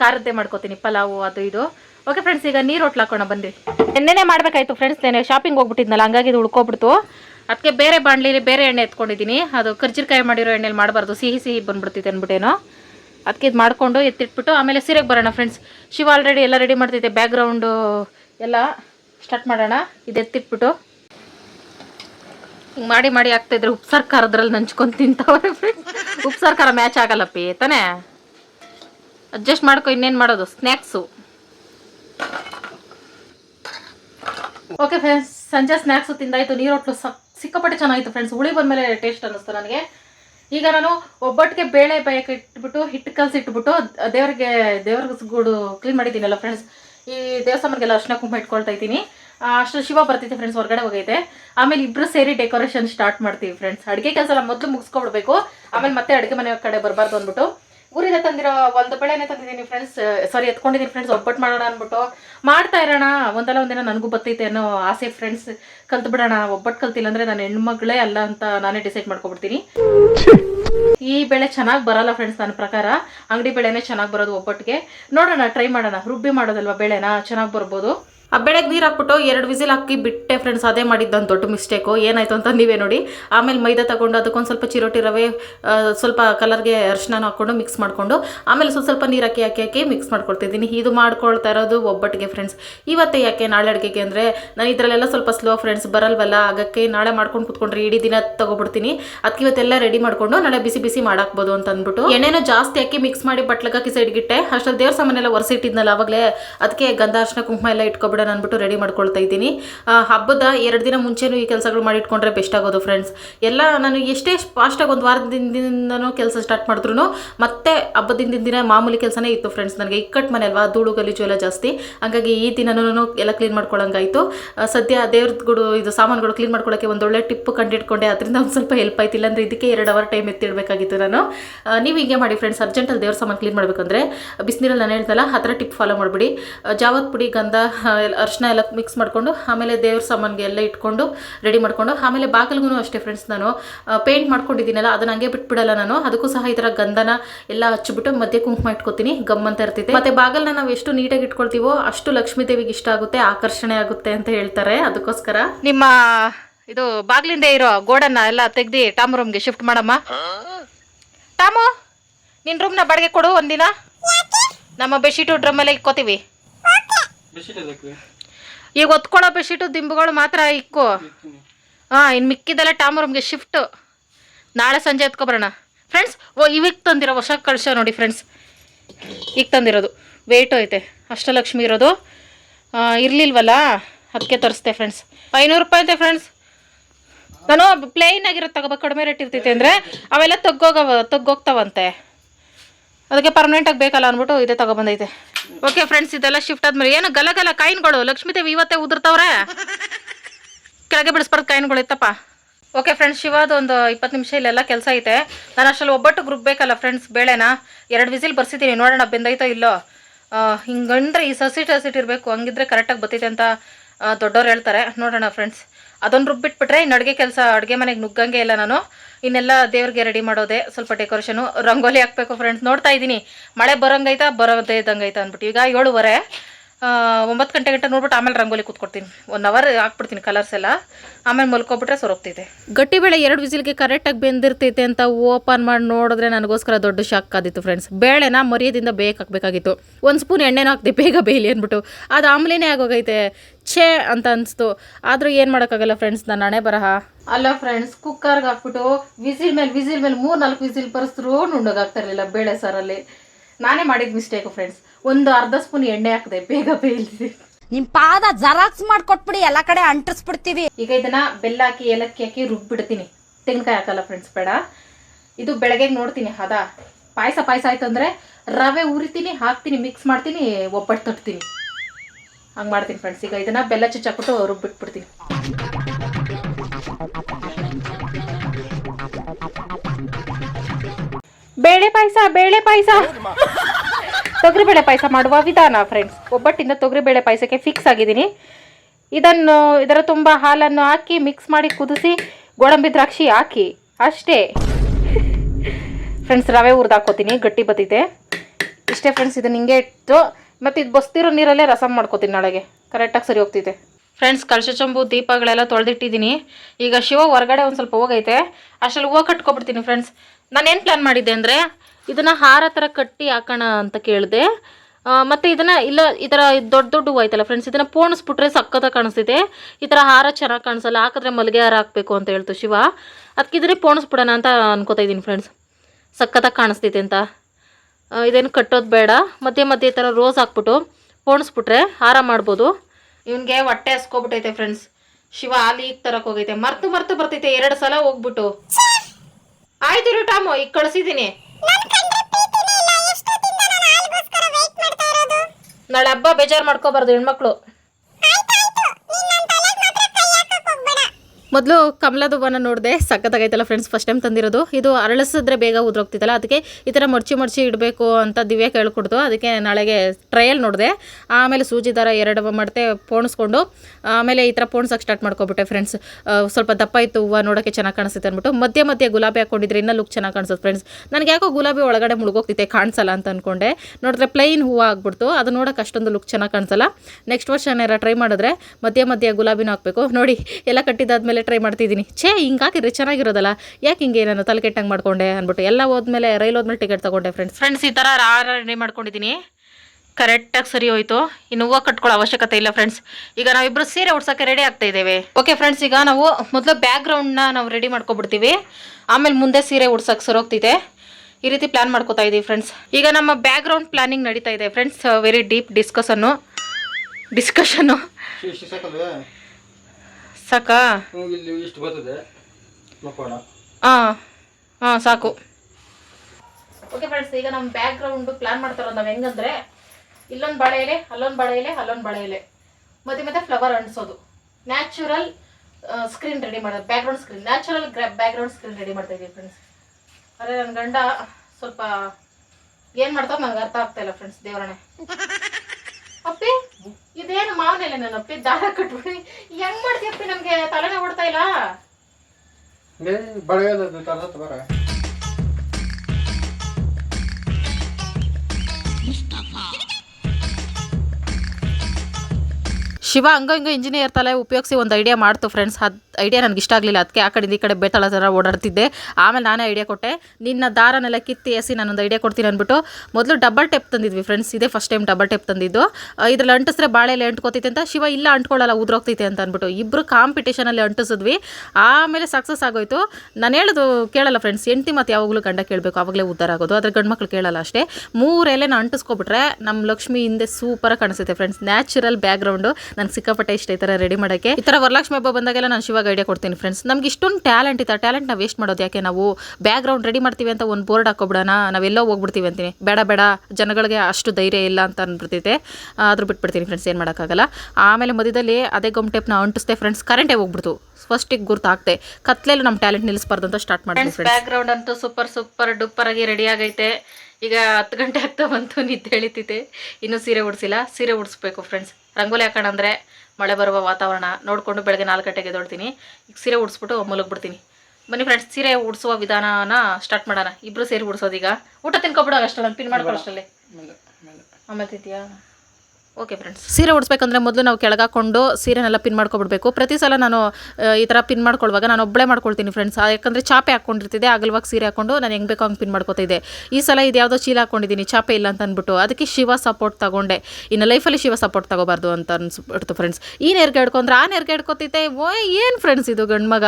ಖಾರದ್ದೇ ಮಾಡ್ಕೋತೀನಿ. ಪಲಾವು, ಅದು ಇದು. ಓಕೆ ಫ್ರೆಂಡ್ಸ್ ಈಗ ನೀರು ಹೊಟ್ಲಾಕೋಣ ಬನ್ನಿ ಎಣ್ಣೆನೇ ಮಾಡಬೇಕಾಯ್ತು ಫ್ರೆಂಡ್ಸ್ ನೆನೆ ಶಾಪಿಂಗ್ ಹೋಗ್ಬಿಟ್ಟಿದ್ನಲ್ಲ, ಹಂಗಾಗಿ ಇದು ಉಳ್ಕೊಬಿಡ್ತು. ಅದಕ್ಕೆ ಬೇರೆ ಬಾಣಲಿಲಿ ಬೇರೆ ಎಣ್ಣೆ ಎತ್ಕೊಂಡಿದ್ದೀನಿ. ಅದು ಕರ್ಜಿರ್ಕಾಯಿ ಮಾಡಿರೋ ಎಣ್ಣೆಲಿ ಮಾಡಬಾರ್ದು. ಸಿಹಿ ಸಿಹಿ ಬಂದ್ಬಿಡ್ತಿದ್ದೆ ಅಂದ್ಬಿಟ್ಟೇನೋ ಅದಕ್ಕೆ ಇದು ಮಾಡಿಕೊಂಡು ಎತ್ತಿಟ್ಬಿಟ್ಟು, ಆಮೇಲೆ ಸೀರೆಗೆ ಬರೋಣ ಫ್ರೆಂಡ್ಸ್ ಶಿವ ಆಲ್ರೆಡಿ ಎಲ್ಲ ರೆಡಿ ಮಾಡ್ತಿದ್ದೆ. ಬ್ಯಾಕ್ಗ್ರೌಂಡು ಎಲ್ಲ ಸ್ಟಾರ್ಟ್ ಮಾಡೋಣ. ಇದು ಎತ್ತಿಟ್ಬಿಟ್ಟು. ಹಿಂಗೆ ಮಾಡಿ ಮಾಡಿ ಆಗ್ತಾಯಿದ್ರೆ ಇದ್ರೆ ಖಾರದ್ರಲ್ಲಿ ನಂಚ್ಕೊಂಡು ಫ್ರೆಂಡ್ಸ್ ಉಪ್ಸಾರು ಮ್ಯಾಚ್ ಆಗಲ್ಲಪ್ಪಿ, ತಾನೇ? ಅಡ್ಜಸ್ಟ್ ಮಾಡ್ಕೊ, ಇನ್ನೇನು ಮಾಡೋದು? ಸ್ನ್ಯಾಕ್ಸು ಓಕೆ ಫ್ರೆಂಡ್ಸ್ ಸಂಜೆ ಸ್ನ್ಯಾಕ್ಸು ತಿಂದಾಯ್ತು ನೀರೊಟ್ಲು ಸಕ್, ಸಿಕ್ಕಾಪಟ್ಟೆ ಚೆನ್ನಾಗಿತ್ತು ಫ್ರೆಂಡ್ಸ್ ಹುಳಿ ಬಂದಮೇಲೆ ಟೇಸ್ಟ್ ಅನ್ನಿಸ್ತು ನನಗೆ. ಈಗ ನಾನು ಒಬ್ಬಟ್ಟಿಗೆ ಬೇಳೆ ಬೇಯಕ್ಕೆ ಇಟ್ಬಿಟ್ಟು ಹಿಟ್ಟು ಕಲಸಿ ಇಟ್ಬಿಟ್ಟು, ದೇವ್ರಿಗೆ ದೇವ್ರಿಗೆ ಗೂಡು ಕ್ಲೀನ್ ಮಾಡಿದ್ದೀನಲ್ಲ ಫ್ರೆಂಡ್ಸ್ ಈ ದೇವಸ್ಥಾನಗೆಲ್ಲ ಅರ್ಶನ ಕುಂಭ ಇಟ್ಕೊಳ್ತಾ ಇದ್ದೀನಿ. ಅಷ್ಟು ಶಿವ ಬರ್ತೈತೆ ಫ್ರೆಂಡ್ಸ್ ಹೊರಗಡೆ ಹೋಗೈತೆ. ಆಮೇಲೆ ಇಬ್ರು ಸೇರಿ ಡೆಕೋರೇಷನ್ ಸ್ಟಾರ್ಟ್ ಮಾಡ್ತೀವಿ ಫ್ರೆಂಡ್ಸ್ ಅಡುಗೆ ಕೆಲಸ ಎಲ್ಲ ಮೊದಲು ಮುಗಿಸ್ಕೊಡ್ಬೇಕು ಆಮೇಲೆ ಮತ್ತೆ ಅಡುಗೆ ಮನೆ ಕಡೆ ಬರಬಾರ್ದು ಅಂದ್ಬಿಟ್ಟು. ಊರಿಂದ ತಂದಿರೋ ಒಂದು ಬೆಳೆನೇ ತಂದಿದ್ದೀನಿ ಫ್ರೆಂಡ್ಸ್ ಸಾರಿ ಎತ್ಕೊಂಡಿದ್ದೀನಿ ಫ್ರೆಂಡ್ಸ್ ಒಬ್ಬಟ್ಟು ಮಾಡೋಣ ಅಂದ್ಬಿಟ್ಟು. ಮಾಡ್ತಾ ಇರೋಣ. ಒಂದಲ್ಲ ಒಂದಿನ ನನಗೂ ಬರ್ತೈತೆ ಅನ್ನೋ ಆಸೆ ಫ್ರೆಂಡ್ಸ್ ಕಲ್ತು ಬಿಡೋಣ ಒಬ್ಬಟ್ಟು ಕಲ್ತಿಲ್ಲ ಅಂದರೆ ನಾನು ಹೆಣ್ಮಗಳೇ ಅಲ್ಲ ಅಂತ ನಾನೇ ಡಿಸೈಡ್ ಮಾಡ್ಕೊಬಿಡ್ತೀನಿ. ಈ ಬೆಳೆ ಚೆನ್ನಾಗಿ ಬರಲ್ಲ ಫ್ರೆಂಡ್ಸ್ ನನ್ನ ಪ್ರಕಾರ. ಅಂಗಡಿ ಬೆಳೆನೇ ಚೆನ್ನಾಗಿ ಬರೋದು ಒಬ್ಬಟ್ಟಿಗೆ ನೋಡೋಣ ಟ್ರೈ ಮಾಡೋಣ. ರುಬ್ಬಿ ಮಾಡೋದಲ್ವಾ ಬೆಳೆನ? ಚೆನ್ನಾಗಿ ಬರ್ಬೋದು. ಆ ಬೆಳಗ್ಗೆ ನೀರು ಹಾಕ್ಬಿಟ್ಟು ಎರಡು ವಿಸಿಲ್ ಹಾಕಿ ಬಿಟ್ಟೆ ಫ್ರೆಂಡ್ಸ್ ಅದೇ ಮಾಡಿದ್ದೊಂದು ದೊಡ್ಡ ಮಿಸ್ಟೇಕು ಏನಾಯ್ತು ಅಂತ ನೀವೇ ನೋಡಿ. ಆಮೇಲೆ ಮೈದಾ ತಗೊಂಡು ಅದಕ್ಕೊಂದು ಸ್ವಲ್ಪ ಚಿರೋಟಿ ರವೆ ಸ್ವಲ್ಪ ಕಲರ್ಗೆ ಅರಿಶಿನ ಹಾಕ್ಕೊಂಡು ಮಿಕ್ಸ್ ಮಾಡಿಕೊಂಡು, ಆಮೇಲೆ ಸ್ವಲ್ಪ ಸ್ವಲ್ಪ ನೀರು ಹಾಕಿ ಹಾಕಿ ಹಾಕಿ ಮಿಕ್ಸ್ ಮಾಡ್ಕೊಡ್ತಿದ್ದೀನಿ ಇದು ಮಾಡ್ಕೊಳ್ತಾ ಇರೋದು ಒಬ್ಬಟ್ಟಿಗೆ ಫ್ರೆಂಡ್ಸ್ ಇವತ್ತೇ ಯಾಕೆ ನಾಳೆ ಅಡುಗೆಗೆ ಅಂದರೆ ನಾನು ಇದರಲ್ಲೆಲ್ಲ ಸ್ವಲ್ಪ ಸ್ಲೋ ಫ್ರೆಂಡ್ಸ್ ಬರಲ್ವಲ್ಲ ಆಗಕ್ಕೆ ನಾಳೆ ಮಾಡ್ಕೊಂಡು ಕೂತ್ಕೊಂಡ್ರೆ ಇಡೀ ದಿನ ತೊಗೊಬಿಡ್ತೀನಿ. ಅದಕ್ಕೆ ಇವತ್ತೆಲ್ಲ ರೆಡಿ ಮಾಡಿಕೊಂಡು ನಾಳೆ ಬಿಸಿ ಬಿಸಿ ಮಾಡಾಕ್ಬೋದು ಅಂತ ಅಂದ್ಬಿಟ್ಟು ಎಣ್ಣೆನ ಜಾಸ್ತಿ ಹಾಕಿ ಮಿಕ್ಸ್ ಮಾಡಿ ಬಟ್ಲಗಾಕಿ ಸೈಡ್ಗಿಟ್ಟೆ ಅಷ್ಟರಲ್ಲಿ ದೇವ್ರ ಸಾಮಾನೆಲ್ಲ ಒರೆಸಿಟ್ಟಿದ್ನಲ್ಲ ಅವಾಗಲೇ ಅದಕ್ಕೆ ಗಂಧ ಅರ್ಶನ ಕುಂಕುಮ ಎಲ್ಲ ಇಟ್ಕೊಬಿಡೋಣ ಬಿಟ್ಟು ರೆಡಿ ಮಾಡ್ಕೊಳ್ತಾ ಇದ್ದೀನಿ. ಹಬ್ಬದ ಎರಡು ದಿನ ಮುಂಚೆನೂ ಈ ಕೆಲಸಗಳು ಮಾಡಿಟ್ಕೊಂಡ್ರೆ ಬೆಸ್ಟ್ ಆಗೋದು ಫ್ರೆಂಡ್ಸ್ ಎಲ್ಲ ನಾನು ಎಷ್ಟೇ ಫಾಸ್ಟಾಗಿ ಒಂದು ವಾರದಿಂದನೂ ಕೆಲಸ ಸ್ಟಾರ್ಟ್ ಮಾಡಿದ್ರು ಮತ್ತೆ ಹಬ್ಬದಿಂದ ದಿನ ಮಾಮೂಲಿ ಕೆಲಸನೇ ಇತ್ತು ಫ್ರೆಂಡ್ಸ್ ನನಗೆ. ಇಕ್ಕಟ್ಟು ಮನೆ ಅಲ್ವಾ? ಧೂಳು, ಗಲೀಜು ಎಲ್ಲ ಜಾಸ್ತಿ. ಹಂಗಾಗಿ ಈ ದಿನನೂ ಎಲ್ಲ ಕ್ಲೀನ್ ಮಾಡ್ಕೊಳ್ಳಂಗಾಯಿತು ಸದ್ಯ ದೇವ್ರದ್ಗುಡು ಇದು ಸಾಮಾನುಗಳು ಕ್ಲೀನ್ ಮಾಡ್ಕೊಳ್ಳೋಕ್ಕೆ ಒಂದೊಳ್ಳೆ ಟಿಪ್ ಕಂಡಿಟ್ಕೊಂಡೆ. ಅದರಿಂದ ಒಂದು ಸ್ವಲ್ಪ ಹೆಲ್ಪ್ ಆಯ್ತಿಲ್ಲ ಅಂದರೆ ಇದಕ್ಕೆ ಎರಡು ಅವರ್ ಟೈಮ್ ಎತ್ತಿಡಬೇಕಾಗಿತ್ತು ನಾನು. ನೀವು ಹೀಗೆ ಮಾಡಿ ಫ್ರೆಂಡ್ಸ್ ಅರ್ಜೆಂಟಲ್ಲಿ ದೇವ್ರ ಸಾಮಾನು ಕ್ಲೀನ್ ಮಾಡಬೇಕಂದ್ರೆ ಬಿಸಿನೀರಲ್ಲಿ ನಾನು ಹೇಳ್ತಲ್ಲ ಆ ಥರ ಟಿಪ್ ಫಾಲೋ ಮಾಡಿಬಿಡಿ. ಜಾವತ್ ಪುಡಿ ಗಂಧ ಎಲ್ಲ- ಅರ್ಶಿನ ಎಲ್ಲ ಮಿಕ್ಸ್ ಮಾಡಿಕೊಂಡು, ಆಮೇಲೆ ದೇವ್ರ ಸಾಮಾನಿಗೆ ಎಲ್ಲ ಇಟ್ಕೊಂಡು ರೆಡಿ ಮಾಡಿಕೊಂಡು, ಆಮೇಲೆ ಬಾಗಿಲ್ಗೂ ಅಷ್ಟೇ ಫ್ರೆಂಡ್ಸ್ ನಾನು. ಪೇಂಟ್ ಮಾಡ್ಕೊಂಡಿದ್ದೀನಲ್ಲ, ಅದನ್ನ ಹಂಗೆ ಬಿಟ್ಬಿಡಲ್ಲ ನಾನು. ಅದಕ್ಕೂ ಸಹ ಈ ಥರ ಗಂಧನ ಎಲ್ಲ ಹಚ್ಚಿಬಿಟ್ಟು ಮಧ್ಯೆ ಕುಂಕುಮ ಇಟ್ಕೊತೀನಿ. ಗಮ್ ಅಂತ ಇರ್ತೈತೆ ಮತ್ತೆ ಬಾಗಿಲ್ನ ನಾವು ಎಷ್ಟು ನೀಟಾಗಿ ಇಟ್ಕೊಳ್ತೀವೋ ಅಷ್ಟು ಲಕ್ಷ್ಮೀ ದೇವಿಗೆ ಇಷ್ಟ ಆಗುತ್ತೆ, ಆಕರ್ಷಣೆ ಆಗುತ್ತೆ ಅಂತ ಹೇಳ್ತಾರೆ. ಅದಕ್ಕೋಸ್ಕರ ನಿಮ್ಮ ಇದು ಬಾಗಿಲಿಂದ ಇರೋ ಗೋಡನ್ನ ಎಲ್ಲ ತೆಗ್ದು ಟಾಮ್ ರೂಮ್ಗೆ ಶಿಫ್ಟ್ ಮಾಡಮ್ಮ. ಟಾಮು ನಿನ್ನ ರೂಮ್ನ ಬಾಡಿಗೆ ಕೊಡು ಒಂದಿನ. ನಮ್ಮ ಬೆಡ್ಶೀಟು ಡ್ರಮ್ಮಲ್ಲಿ ಇಕ್ಕೋತೀವಿ ಈಗ ಒತ್ಕೊಳ್ಳೋ ಬೆಡ್ಶೀಟು ದಿಂಬುಗಳು ಮಾತ್ರ ಇಕ್ಕು. ಹಾಂ ಇನ್ನು ಮಿಕ್ಕಿದೆಲ್ಲ ಟಾಮ್ ರೂಮ್ಗೆ ಶಿಫ್ಟ್ ನಾಳೆ ಸಂಜೆ ಎತ್ಕೊಬರೋಣ. ಫ್ರೆಂಡ್ಸ್ ಓ ಇವಿಗ್ ತಂದಿರೋ ಹೊಸ ಕಳ್ಸೋ ನೋಡಿ ಫ್ರೆಂಡ್ಸ್ ಈಗ ತಂದಿರೋದು. ವೆಯ್ಟು ಐತೆ. ಅಷ್ಟಲಕ್ಷ್ಮಿ ಇರೋದು. ಇರಲಿಲ್ವಲ್ಲ? ಅದಕ್ಕೆ ತರಿಸ್ದೆ ಫ್ರೆಂಡ್ಸ್ ಐನೂರು ರೂಪಾಯಿ ಐತೆ ಫ್ರೆಂಡ್ಸ್ ನಾನು ಪ್ಲೇನ್ ಆಗಿರೋದು ತಗೋಬೇಕು ಕಡಿಮೆ ರೇಟ್ ಇರ್ತೈತೆ ಅಂದರೆ ಅವೆಲ್ಲ ತಗ್ಗೋಗವ ತಗ್ಗೋಗ್ತಾವಂತೆ. ಅದಕ್ಕೆ ಪರ್ಮನೆಂಟಾಗಿ ಬೇಕಲ್ಲ ಅಂದ್ಬಿಟ್ಟು ಇದೇ ತಗೊಬಂದೈತೆ. ಓಕೆ ಫ್ರೆಂಡ್ಸ್ ಇದೆಲ್ಲ ಶಿಫ್ಟ್ ಆದ್ಮೇಲೆ ಏನು ಗಲ ಗಲ ಕಾಯಿನ್ಗಳು? ಲಕ್ಷ್ಮೀ ದೇವಿ ಇವತ್ತೇ ಉದುರ್ತಾವ್ರೆ? ಕೆಳಗೆ ಬಿಡಿಸ್ಬಾರ್ದು ಕಾಯಿನ್ಗಳು ಇತ್ತಪ್ಪ. ಓಕೆ ಫ್ರೆಂಡ್ಸ್ ಶಿವಾದ ಒಂದು ಇಪ್ಪತ್ತು ನಿಮಿಷ ಇಲ್ಲೆಲ್ಲ ಕೆಲಸ ಐತೆ. ನಾನು ಅಷ್ಟರಲ್ಲಿ ಒಬ್ಬಟ್ಟು ಗ್ರೂಪ್ ಬೇಕಲ್ಲ ಫ್ರೆಂಡ್ಸ್ ಬೇಳೆನ? ಎರಡು ವಿಸಿಲ್ ಬರ್ಸಿದ್ದೀನಿ ನೋಡೋಣ ಬೆಂದೈತೋ ಇಲ್ಲೋ? ಹಿಂಗಂದ್ರೆ ಈ ಸಸಿಟ್ ಹಸಿಟ್ ಇರಬೇಕು ಹಂಗಿದ್ರೆ ಕರೆಕ್ಟಾಗಿ ಬರ್ತೈತೆ ಅಂತ ದೊಡ್ಡವ್ರು ಹೇಳ್ತಾರೆ. ನೋಡೋಣ ಫ್ರೆಂಡ್ಸ್ ಅದೊಂದು ರುಬ್ಬಿಟ್ಬಿಟ್ರೆ ಇನ್ನು ಅಡುಗೆ ಕೆಲಸ, ಅಡುಗೆ ಮನೆಗೆ ನುಗ್ಗಂಗೆ ಇಲ್ಲ ನಾನು. ಇನ್ನೆಲ್ಲ ದೇವ್ರಿಗೆ ರೆಡಿ ಮಾಡೋದೆ ಸ್ವಲ್ಪ ಡೆಕೋರೇಷನು ರಂಗೋಲಿ ಹಾಕ್ಬೇಕು ಫ್ರೆಂಡ್ಸ್ ನೋಡ್ತಾ ಇದ್ದೀನಿ. ಮಳೆ ಬರೋಂಗೈತಾ, ಬರೋದೇ ಇದ್ದಂಗೈತಾ ಅಂದ್ಬಿಟ್ಟು. ಈಗ ಏಳುವರೆ. ಒಂಬತ್ತು ಗಂಟೆ ಗಂಟೆ ನೋಡ್ಬಿಟ್ಟು ಆಮೇಲೆ ರಂಗೋಲಿ ಕೂತ್ಕೊಡ್ತೀನಿ. ಒನ್ ಅವರ್ ಹಾಕ್ಬಿಡ್ತೀನಿ ಕಲರ್ಸ್ ಎಲ್ಲ. ಆಮೇಲೆ ಮಲ್ಕೊಬಿಟ್ರೆ ಸೊರಗ್ತೈತೆ ಗಟ್ಟಿ ಬೇಳೆ ಎರಡು ವಿಸಿಲ್ಗೆ ಕರೆಕ್ಟಾಗಿ ಬೆಂದಿರ್ತೈತೆ ಅಂತ ಓಪನ್ ಮಾಡಿ ನೋಡಿದ್ರೆ ನನಗೋಸ್ಕರ ದೊಡ್ಡ ಶಾಕ್ ಆದಿತ್ತು ಫ್ರೆಂಡ್ಸ್ ಬೇಳೆನ ಮರ್ಯಾದಿಂದ ಬೇಗ ಹಾಕ್ಬೇಕಾಗಿತ್ತು. ಒಂದು ಸ್ಪೂನ್ ಎಣ್ಣೆನ ಹಾಕ್ದೆ ಬೇಗ ಬೇಯಲಿ ಅಂದ್ಬಿಟ್ಟು. ಅದು ಆಮ್ಲೇನೇ ಆಗೋಗೈತೆ. ಛೇ ಅಂತ ಅನಿಸ್ತು. ಆದರೂ ಏನು ಮಾಡೋಕ್ಕಾಗಲ್ಲ ಫ್ರೆಂಡ್ಸ್ ನನ್ನ ಹಣೆ ಬರಹ. ಅಲ್ಲ ಫ್ರೆಂಡ್ಸ್ ಕುಕ್ಕರ್ಗೆ ಹಾಕ್ಬಿಟ್ಟು ವಿಸಿಲ್ ಮೇಲೆ ವಿಸಿಲ್ ಮೇಲೆ ಮೂರು ನಾಲ್ಕು ವಿಸಿಲ್ ಬರೆಸಿದ್ರು ನುಣ್ಣಗಾಗ್ತಾ ಇರಲಿಲ್ಲ ಬೇಳೆ ಸಾರಲ್ಲಿ. ನಾನೇ ಮಾಡಿದ ಮಿಸ್ಟೇಕು ಫ್ರೆಂಡ್ಸ್ ಒಂದು ಅರ್ಧ ಸ್ಪೂನ್ ಎಣ್ಣೆ ಹಾಕಿದೆ ಬೇಗ ಬೇಯಿಸಿ. ನಿಮ್ ಪಾದ ಜರಾಕ್ಸ್ ಮಾಡ್ಕೊಟ್ಬಿಡಿ ಎಲ್ಲಾ ಕಡೆ ಅಂಟಿಸ್ಬಿಡ್ತೀವಿ. ಈಗ ಇದನ್ನ ಬೆಲ್ಲ ಹಾಕಿ ಏಲಕ್ಕಿ ಹಾಕಿ ರುಬ್ಬಿಡ್ತೀನಿ. ತೆಂಗಿನಕಾಯಿ ಹಾಕಲ್ಲ ಫ್ರೆಂಡ್ಸ್ ಬೇಡ. ಇದು ಬೆಳಗ್ಗೆ ನೋಡ್ತೀನಿ ಹದ. ಪಾಯಸ ಪಾಯಸ ಆಯ್ತು ಅಂದ್ರೆ ರವೆ ಉರಿತೀನಿ ಹಾಕ್ತೀನಿ ಮಿಕ್ಸ್ ಮಾಡ್ತೀನಿ ಒಬ್ಬಟ್ಟು ತೊಟ್ತೀನಿ. ಹಂಗೆ ಮಾಡ್ತೀನಿ ಫ್ರೆಂಡ್ಸ್ ಈಗ ಇದನ್ನ ಬೆಲ್ಲ ಚುಚ್ಚಾಕ್ಬಿಟ್ಟು ರುಬ್ಬಿಟ್ಬಿಡ್ತೀನಿ. ಬೇಳೆ ಪಾಯಸ ಬೇಳೆ ಪಾಯಸ. ತೊಗರಿಬೇಳೆ ಪಾಯಸ ಮಾಡುವ ವಿಧಾನ ಫ್ರೆಂಡ್ಸ್ ಒಬ್ಬಟ್ಟಿಂದ ತೊಗರಿಬೇಳೆ ಪಾಯಸಕ್ಕೆ ಫಿಕ್ಸ್ ಆಗಿದ್ದೀನಿ. ಇದನ್ನು, ಇದರ ತುಂಬ ಹಾಲನ್ನು ಹಾಕಿ ಮಿಕ್ಸ್ ಮಾಡಿ ಕುದಿಸಿ, ಗೋಡಂಬಿ ದ್ರಾಕ್ಷಿ ಹಾಕಿ. ಅಷ್ಟೇ. ಫ್ರೆಂಡ್ಸ್ ರವೆ ಹುರಿದು ಹಾಕೋತೀನಿ, ಗಟ್ಟಿ ಬತ್ತಿದೆ ಇಷ್ಟೇ ಫ್ರೆಂಡ್ಸ್ ಇದನ್ನು ಹಿಂಗೆ ಇಟ್ಟು, ಮತ್ತು ಇದು ಬಸ್ತಿರೋ ನೀರಲ್ಲೇ ರಸಮ್ ಮಾಡ್ಕೋತೀನಿ ನಾಳೆಗೆ. ಕರೆಕ್ಟಾಗಿ ಸರಿ ಹೋಗ್ತಿದೆ. ಫ್ರೆಂಡ್ಸ್ ಕಳಶ ಚಂಬು, ದೀಪಗಳೆಲ್ಲ ತೊಳೆದಿಟ್ಟಿದ್ದೀನಿ. ಈಗ ಶಿವ ಹೊರಗಡೆ ಒಂದು ಸ್ವಲ್ಪ ಹೋಗೈತೆ. ಅಷ್ಟರಲ್ಲಿ ಹೂವು ಕಟ್ಕೊಬಿಡ್ತೀನಿ ಫ್ರೆಂಡ್ಸ್ ನಾನು ಏನು ಪ್ಲ್ಯಾನ್ ಮಾಡಿದ್ದೆ ಅಂದರೆ ಇದನ್ನು ಹಾರ ಥರ ಕಟ್ಟಿ ಹಾಕೋಣ ಅಂತ ಕೇಳಿದೆ. ಮತ್ತು ಇದನ್ನು ಇಲ್ಲ, ಈ ಥರ ದೊಡ್ಡ ದೊಡ್ಡ ಹೂವು ಐತಲ್ಲ ಫ್ರೆಂಡ್ಸ್ ಇದನ್ನು ಪೋಣಿಸ್ಬಿಟ್ರೆ ಸಕ್ಕತ್ತಾಗಿ ಕಾಣಿಸ್ತಿದೆ. ಈ ಥರ ಹಾರ ಚೆನ್ನಾಗಿ ಕಾಣಿಸಲ್ಲ, ಹಾಕಿದ್ರೆ ಮಲ್ಲಿಗೆ ಹಾರ ಹಾಕಬೇಕು ಅಂತ ಹೇಳ್ತು ಶಿವ. ಅದಕ್ಕೆ ಪೋಣಿಸ್ಬಿಡೋಣ ಅಂತ ಅನ್ಕೋತಾ ಇದ್ದೀನಿ ಫ್ರೆಂಡ್ಸ್ ಸಕ್ಕತ್ತಾಗಿ ಕಾಣಿಸ್ತೈತೆ ಅಂತ. ಇದೇನು ಕಟ್ಟೋದು ಬೇಡ. ಮಧ್ಯೆ ಮಧ್ಯೆ ಈ ಥರ ರೋಸ್ ಹಾಕ್ಬಿಟ್ಟು ಪೋಣಿಸ್ಬಿಟ್ರೆ ಹಾರ ಮಾಡ್ಬೋದು. ಇವನಿಗೆ ಹೊಟ್ಟೆ ಹಸ್ಕೊಬಿಟ್ಟೈತೆ ಫ್ರೆಂಡ್ಸ್ ಶಿವ ಅಲ್ಲಿ ಈಗ ತರಕ್ಕೆ ಹೋಗೈತೆ. ಮರ್ತು ಮರ್ತು ಬರ್ತೈತೆ. ಎರಡು ಸಲ ಹೋಗ್ಬಿಟ್ಟು. ಆಯ್ತು ರೀ ಟಾಮು, ಈಗ ಕಳಿಸಿದ್ದೀನಿ. ನಾಳೆ ಹಬ್ಬ ಬೇಜಾರು ಮಾಡ್ಕೋಬಾರ್ದು ಹೆಣ್ಮಕ್ಳು. ಮೊದಲು ಕಮಲದ ಹೂವನ ನೋಡಿದೆ ಸಖತ್ತಾಗೈತಲ್ಲ ಫ್ರೆಂಡ್ಸ್ ಫಸ್ಟ್ ಟೈಮ್ ತಂದಿರೋದು. ಇದು ಅರಳಿಸಿದ್ರೆ ಬೇಗ ಉದ್ರೋಗ್ತಿತ್ತಲ್ಲ, ಅದಕ್ಕೆ ಈ ಥರ ಮಡ್ಚಿ ಮಡ್ಚಿ ಇಡಬೇಕು ಅಂತ ದಿವ್ಯ ಕೇಳ್ಕೊಡ್ತು. ಅದಕ್ಕೆ ನಾಳೆಗೆ ಟ್ರಯಲ್ ನೋಡಿದೆ. ಆಮೇಲೆ ಸೂಜಿ ದಾರ ಎರಡು ಮಡತೆ ಪೋಣಿಸ್ಕೊಂಡು, ಆಮೇಲೆ ಈ ಥರ ಪೋಣಿಸೋಕೆ ಸ್ಟಾರ್ಟ್ ಮಾಡ್ಕೊಬಿಟ್ಟೆ ಫ್ರೆಂಡ್ಸ್ ಸ್ವಲ್ಪ ದಪ್ಪ ಇತ್ತು, ಹೂವು ನೋಡೋಕ್ಕೆ ಚೆನ್ನಾಗಿ ಕಾಣಿಸುತ್ತೆ ಅಂದ್ಬಿಟ್ಟು. ಮಧ್ಯೆ ಮಧ್ಯೆ ಗುಲಾಬಿ ಹಾಕೊಂಡಿದ್ರೆ ಇನ್ನೂ ಲುಕ್ ಚೆನ್ನಾಗಿ ಕಾಣಿಸುತ್ತೆ ಫ್ರೆಂಡ್ಸ್ ನನಗೆ ಯಾಕೋ ಗುಲಾಬಿ ಒಳಗಡೆ ಮುಳುಗೋಗ್ತಿತ್ತೆ, ಕಾಣಿಸಲ್ಲ ಅಂತ ಅಂದ್ಕೊಂಡೆ ನೋಡಿದ್ರೆ ಪ್ಲೈನ್ ಹೂವು ಆಗ್ಬಿಡ್ತು. ಅದು ನೋಡೋಕೆ ಅಷ್ಟೊಂದು ಲುಕ್ ಚೆನ್ನಾಗಿ ಕಾಣಿಸಲ್ಲ. ನೆಕ್ಸ್ಟ್ ವರ್ಷ ಏನಾರ ಟ್ರೈ ಮಾಡಿದ್ರೆ ಮಧ್ಯೆ ಮಧ್ಯೆ ಗುಲಾಬಿನೂ ಹಾಕಬೇಕು. ನೋಡಿ, ಎಲ್ಲ ಕಟ್ಟಿದಾದ್ಮೇಲೆ ಟ್ರೈ ಮಾಡ್ತಿದ್ದೀನಿ. ಛೇ ಹಿಂಗೆ ಹಾಕಿದ್ರೆ ಚೆನ್ನಾಗಿರೋದಲ್ಲ? ಯಾಕೆ ಹಿಂಗೆ ನಾನು ತಲೆ ಕೆಟ್ಟಂಗೆ ಮಾಡ್ಕೊಂಡೆ ಅಂದ್ಬಿಟ್ಟು ಎಲ್ಲ ಹೋದ್ಮೇಲೆ ರೈಲ್ ಹೋದ್ಮೇಲೆ ಟಿಕೆಟ್ ತಗೊಂಡೆ ಫ್ರೆಂಡ್ಸ್ ಫ್ರೆಂಡ್ಸ್ ಈ ಥರ ರೆಡಿ ಮಾಡ್ಕೊಂಡಿದ್ದೀನಿ ಕರೆಕ್ಟಾಗಿ ಸರಿ ಹೋಯ್ತು. ಇನ್ನು ಹೂವು ಕಟ್ಕೊಳ್ಳೋ ಅವಶ್ಯಕತೆ ಇಲ್ಲ ಫ್ರೆಂಡ್ಸ್ ಈಗ ನಾವಿಬ್ಬರು ಸೀರೆ ಉಡ್ಸೋಕ್ಕೆ ರೆಡಿ ಆಗ್ತಾ ಇದ್ದೇವೆ. ಓಕೆ ಫ್ರೆಂಡ್ಸ್ ಈಗ ನಾವು ಮೊದಲು ಬ್ಯಾಕ್ ಗ್ರೌಂಡ್ನ ನಾವು ರೆಡಿ ಮಾಡ್ಕೊಬಿಡ್ತೀವಿ. ಆಮೇಲೆ ಮುಂದೆ ಸೀರೆ ಉಡ್ಸೋಕೆ ಸರೋಗ್ತಿದೆ. ಈ ರೀತಿ ಪ್ಲ್ಯಾನ್ ಮಾಡ್ಕೋತಾ ಇದ್ದೀವಿ ಫ್ರೆಂಡ್ಸ್ ಈಗ ನಮ್ಮ ಬ್ಯಾಕ್ ಗ್ರೌಂಡ್ ಪ್ಲಾನಿಂಗ್ ನಡೀತಾ ಇದೆ friends very deep discussion discussion ಸಾಕಾ? ಇಲ್ಲಿ ಇಷ್ಟು ಬರ್ತದೆ ಮಕ್ಕೋಣ ಹಾಂ ಹಾಂ ಸಾಕು. ಓಕೆ ಫ್ರೆಂಡ್ಸ್ ಈಗ ನಮ್ಮ ಬ್ಯಾಕ್ ಗ್ರೌಂಡ್ ಪ್ಲಾನ್ ಮಾಡ್ತಾರೋ ನಾವು ಹೆಂಗಂದ್ರೆ ಇಲ್ಲೊಂದು ಬಾಳೆ ಎಲೆ ಅಲ್ಲೊಂದು ಬಾಳೆ ಎಲೆ ಅಲ್ಲೊಂದು ಬಾಳೆ ಎಲೆ. ಮತ್ತೆ ಮತ್ತೆ ಫ್ಲವರ್ ಅಂಟಿಸೋದು. ನ್ಯಾಚುರಲ್ ಸ್ಕ್ರೀನ್ ರೆಡಿ ಮಾಡೋದು background screen natural background screen ready ಮಾಡ್ತಾ ಇದೀವಿ ಫ್ರೆಂಡ್ಸ್ ಅದೇ ನನ್ನ ಗಂಡ ಸ್ವಲ್ಪ ಏನ್ ಮಾಡ್ತಾವ್ ನಂಗೆ ಅರ್ಥ ಆಗ್ತಾ ಇಲ್ಲ ಫ್ರೆಂಡ್ಸ್ ದೇವರಣೆ ಅಪ್ಪಿ ಇದೇನು ಮಾವನ ನಾನು ನನ್ನ ಅಪ್ಪಿ? ದಾರ ಕಟ್ಬಿಡಿ. ಹೆಂಗ್ ಮಾಡ್ತೀಯಪ್ಪಿ ನಮ್ಗೆ? ತಲೆನೇ ಓಡ್ತಾ ಇಲ್ಲ? ಬರ. ಶಿವ ಹಂಗ ಹಿಂಗ ಇಂಜಿನಿಯರ್ ತಲೆ ಉಪಯೋಗಿಸಿ ಒಂದು ಐಡಿಯಾ ಮಾಡ್ತು ಫ್ರೆಂಡ್ಸ್ ಅದು ಐಡಿಯಾ ನನಗೆ ಇಷ್ಟ ಆಗಲಿಲ್ಲ. ಅದಕ್ಕೆ ಆ ಕಡೆಯಿಂದ ಈ ಕಡೆ ಬೇತಾಳ ಥರ ಓಡಾಡ್ತಿದ್ದೆ. ಆಮೇಲೆ ನಾನೇ ಐಡಿಯಾ ಕೊಟ್ಟೆ. ನಿನ್ನ ದಾರನೆಲ್ಲ ಕಿತ್ತಿ ಎಸಿ ನಾನೊಂದು ಐಡಿಯಾ ಕೊಡ್ತೀನಿ ಅಂದ್ಬಿಟ್ಟು ಮೊದಲು ಡಬಲ್ ಟೆಪ್ ತಂದಿದ್ವಿ ಫ್ರೆಂಡ್ಸ್ ಇದೇ ಫಸ್ಟ್ ಟೈಮ್ ಡಬಲ್ ಟೆಪ್ ತಂದಿದ್ದು. ಇದ್ರಲ್ಲಿ ಅಂಟಿಸ್ರೆ ಬಾಳೆಲೆ ಅಂಟ್ಕೋತೈತೆ ಅಂತ ಶಿವ ಇಲ್ಲ ಅಂಟ್ಕೊಳ್ಳಲ್ಲ ಉದ್ರೋಗ್ತೈತೆ ಅಂತ ಅಂದ್ಬಿಟ್ಟು ಇಬ್ಬರು ಕಾಂಪಿಟೇಷನಲ್ಲಿ ಅಂಟಿಸಿದ್ವಿ. ಆಮೇಲೆ ಸಕ್ಸಸ್ ಆಗೋಯ್ತು. ನಾನು ಹೇಳೋದು ಕೇಳಲ್ಲ ಫ್ರೆಂಡ್ಸ್ ಎಂಟಿ ಮತ್ತು ಯಾವಾಗಲೂ ಗಂಡ ಕೇಳಬೇಕು ಆವಾಗಲೇ ಉದ್ದಾರ ಆಗೋದು. ಆದರೆ ಗಂಡು ಮಕ್ಕಳು ಕೇಳಲ್ಲ ಅಷ್ಟೇ. ಮೂರು ಎಲೆನ ಅಂಟಿಸ್ಕೊಬಿಟ್ರೆ ನಮ್ಮ ಲಕ್ಷ್ಮಿ ಹಿಂದೆ ಸೂಪರ್ ಕಾಣಿಸುತ್ತೆ ಫ್ರೆಂಡ್ಸ್ ನ್ಯಾಚುರಲ್ ಬ್ಯಾಕ್ಗ್ರೌಂಡು ನನಗೆ ಸಿಕ್ಕಾಪಟ್ಟೆ ಇಷ್ಟ ಈ ಥರ ರೆಡಿ ಮಾಡೋಕ್ಕೆ. ಈ ಥರ ವರಲಕ್ಷ್ಮಿ ಹಬ್ಬ ಬಂದಾಗೆಲ್ಲ ನಾನು ಶಿವಾಗ ಐಡಿಯಾ ಕೊಡ್ತೀನಿ ಫ್ರೆಂಡ್ಸ್ ನಮ್ಗೆ ಇಷ್ಟೊಂದು ಟ್ಯಾಲೆಂಟ್ ಇತ್ತು. ಆ ಟ್ಯಾಲೆಂಟ್ ನಾವು ವೇಸ್ಟ್ ಮಾಡೋದು ಯಾಕೆ? ನಾವು ಬ್ಯಾಗ್ರೌಂಡ್ ರೆಡಿ ಮಾಡ್ತೀವಿ ಅಂತ ಒಂದು ಬೋರ್ಡ್ ಹಾಕೊಬಿಡೋಣ ನಾವೆಲ್ಲೋ ಹೋಗ್ಬಿಡ್ತೀವಿ ಅಂತೀನಿ. ಬೇಡ ಬೇಡ ಜನಗಳಿಗೆ ಅಷ್ಟು ಧೈರ್ಯ ಇಲ್ಲ ಅಂತ ಅನ್ಬಿಡ್ತೈತೆ. ಆದರೂ ಬಿಟ್ಬಿಡ್ತೀನಿ ಫ್ರೆಂಡ್ಸ್ ಏನು ಮಾಡೋಕ್ಕಾಗಲ್ಲ. ಆಮೇಲೆ ಮಧ್ಯದಲ್ಲಿ ಅದೇ ಗಮ್ ಟೇಪ್ನ ಅಂಟಿಸ್ದೆ ಫ್ರೆಂಡ್ಸ್ ಕರೆಂಟೇ ಹೋಗ್ಬಿಡ್ತು. ಫಸ್ಟಿಗೆ ಗುರ್ತಾಗ್ತೆ ಕತ್ಲೆಲ್ಲೂ ನಮ್ಮ ಟ್ಯಾಲೆಂಟ್ ನಿಲ್ಲಿಸಬಾರ್ದು ಅಂತ ಸ್ಟಾರ್ಟ್ ಮಾಡ್ತೀನಿ ಬ್ಯಾಗ್ರೌಂಡ್ ಅಂತೂ ಸೂಪರ್ ಸೂಪರ್ ಡೂಪರ್ ಆಗಿ ರೆಡಿ ಆಗೈತೆ. ಈಗ ಹತ್ತು ಗಂಟೆ ಆಗ್ತಾ ಬಂತು ನಿದ್ದೆ ಎಳಿತೈತೆ ಇನ್ನೂ ಸೀರೆ ಉಡಿಸಿಲ್ಲ. ಸೀರೆ ಉಡಿಸ್ಬೇಕು ಫ್ರೆಂಡ್ಸ್ ರಂಗೋಲಿ ಹಾಕೋಣ ಅಂದರೆ ಮಳೆ ಬರುವ ವಾತಾವರಣ ನೋಡಿಕೊಂಡು ಬೆಳಗ್ಗೆ ನಾಲ್ಕು ಗಂಟೆಗೆ ದೊಡ್ತೀನಿ ಈಗ ಸೀರೆ ಉಡಿಸ್ಬಿಟ್ಟು ಮಲಗ್ಬಿಡ್ತೀನಿ ಬನ್ನಿ ಫ್ರೆಂಡ್ಸ್ ಸೀರೆ ಉಡಿಸುವ ವಿಧಾನನ ಸ್ಟಾರ್ಟ್ ಮಾಡೋಣ. ಇಬ್ಬರು ಸೇರಿ ಉಡಿಸೋದೀಗ. ಊಟ ತಿನ್ಕೊಬಿಡೋ ಅಷ್ಟೇ ನಾನು ಪಿನ್ ಮಾಡ್ಕೊಳ್ಳೋ ಅಷ್ಟರಲ್ಲಿ ಮೇಲೆ ಮೇಲೆ ಆಮೇಲೆ ಇದೆಯಾ ಓಕೆ ಫ್ರೆಂಡ್ಸ್ ಸೀರೆ ಉಡಿಸ್ಬೇಕಂದ್ರೆ ಮೊದಲು ನಾವು ಕೆಳಗಾಕೊಂಡು ಸೀರೆನೆಲ್ಲ ಪಿನ್ ಮಾಡ್ಕೊಬಿಡ್ಬೇಕು. ಪ್ರತಿ ಸಲ ನಾನು ಈ ಥರ ಪಿನ್ ಮಾಡ್ಕೊಳ್ವಾಗ ನಾನು ಒಬ್ಬಳೇ ಮಾಡ್ಕೊಳ್ತೀನಿ ಫ್ರೆಂಡ್ಸ್ ಯಾಕಂದರೆ ಚಾಪೆ ಹಾಕ್ಕೊಂಡಿರ್ತಿದ್ದೆ ಅಗಲವಾಗಿ ಸೀರೆ ಹಾಕೊಂಡು ನಾನು ಹೆಂಗೆ ಬೇಕೋ ಹಂಗೆ ಪಿನ್ ಮಾಡ್ಕೊತಿದ್ದೆ ಈ ಸಲ ಇದು ಯಾವುದೋ ಚೀಲ ಹಾಕೊಂಡಿದ್ದೀನಿ, ಚಾಪೆ ಇಲ್ಲ ಅಂತ ಅಂದ್ಬಿಟ್ಟು. ಅದಕ್ಕೆ ಶಿವ ಸಪೋರ್ಟ್ ತಗೊಂಡೆ. ಇನ್ನು ಲೈಫಲ್ಲಿ ಶಿವ ಸಪೋರ್ಟ್ ತಗೋಬಾರ್ದು ಅಂತ ಅನ್ಸ್ಬಿಡ್ತು ಫ್ರೆಂಡ್ಸ್ ಈ ನೇರ್ಗೆ ಹಿಡ್ಕೊಂಡ್ರೆ ಆ ನೇರ್ಗೆ ಹಿಡ್ಕೊತಿದ್ದೆ. ಓ ಏನು ಫ್ರೆಂಡ್ಸ್ ಇದು ಗಂಡು ಮಗ?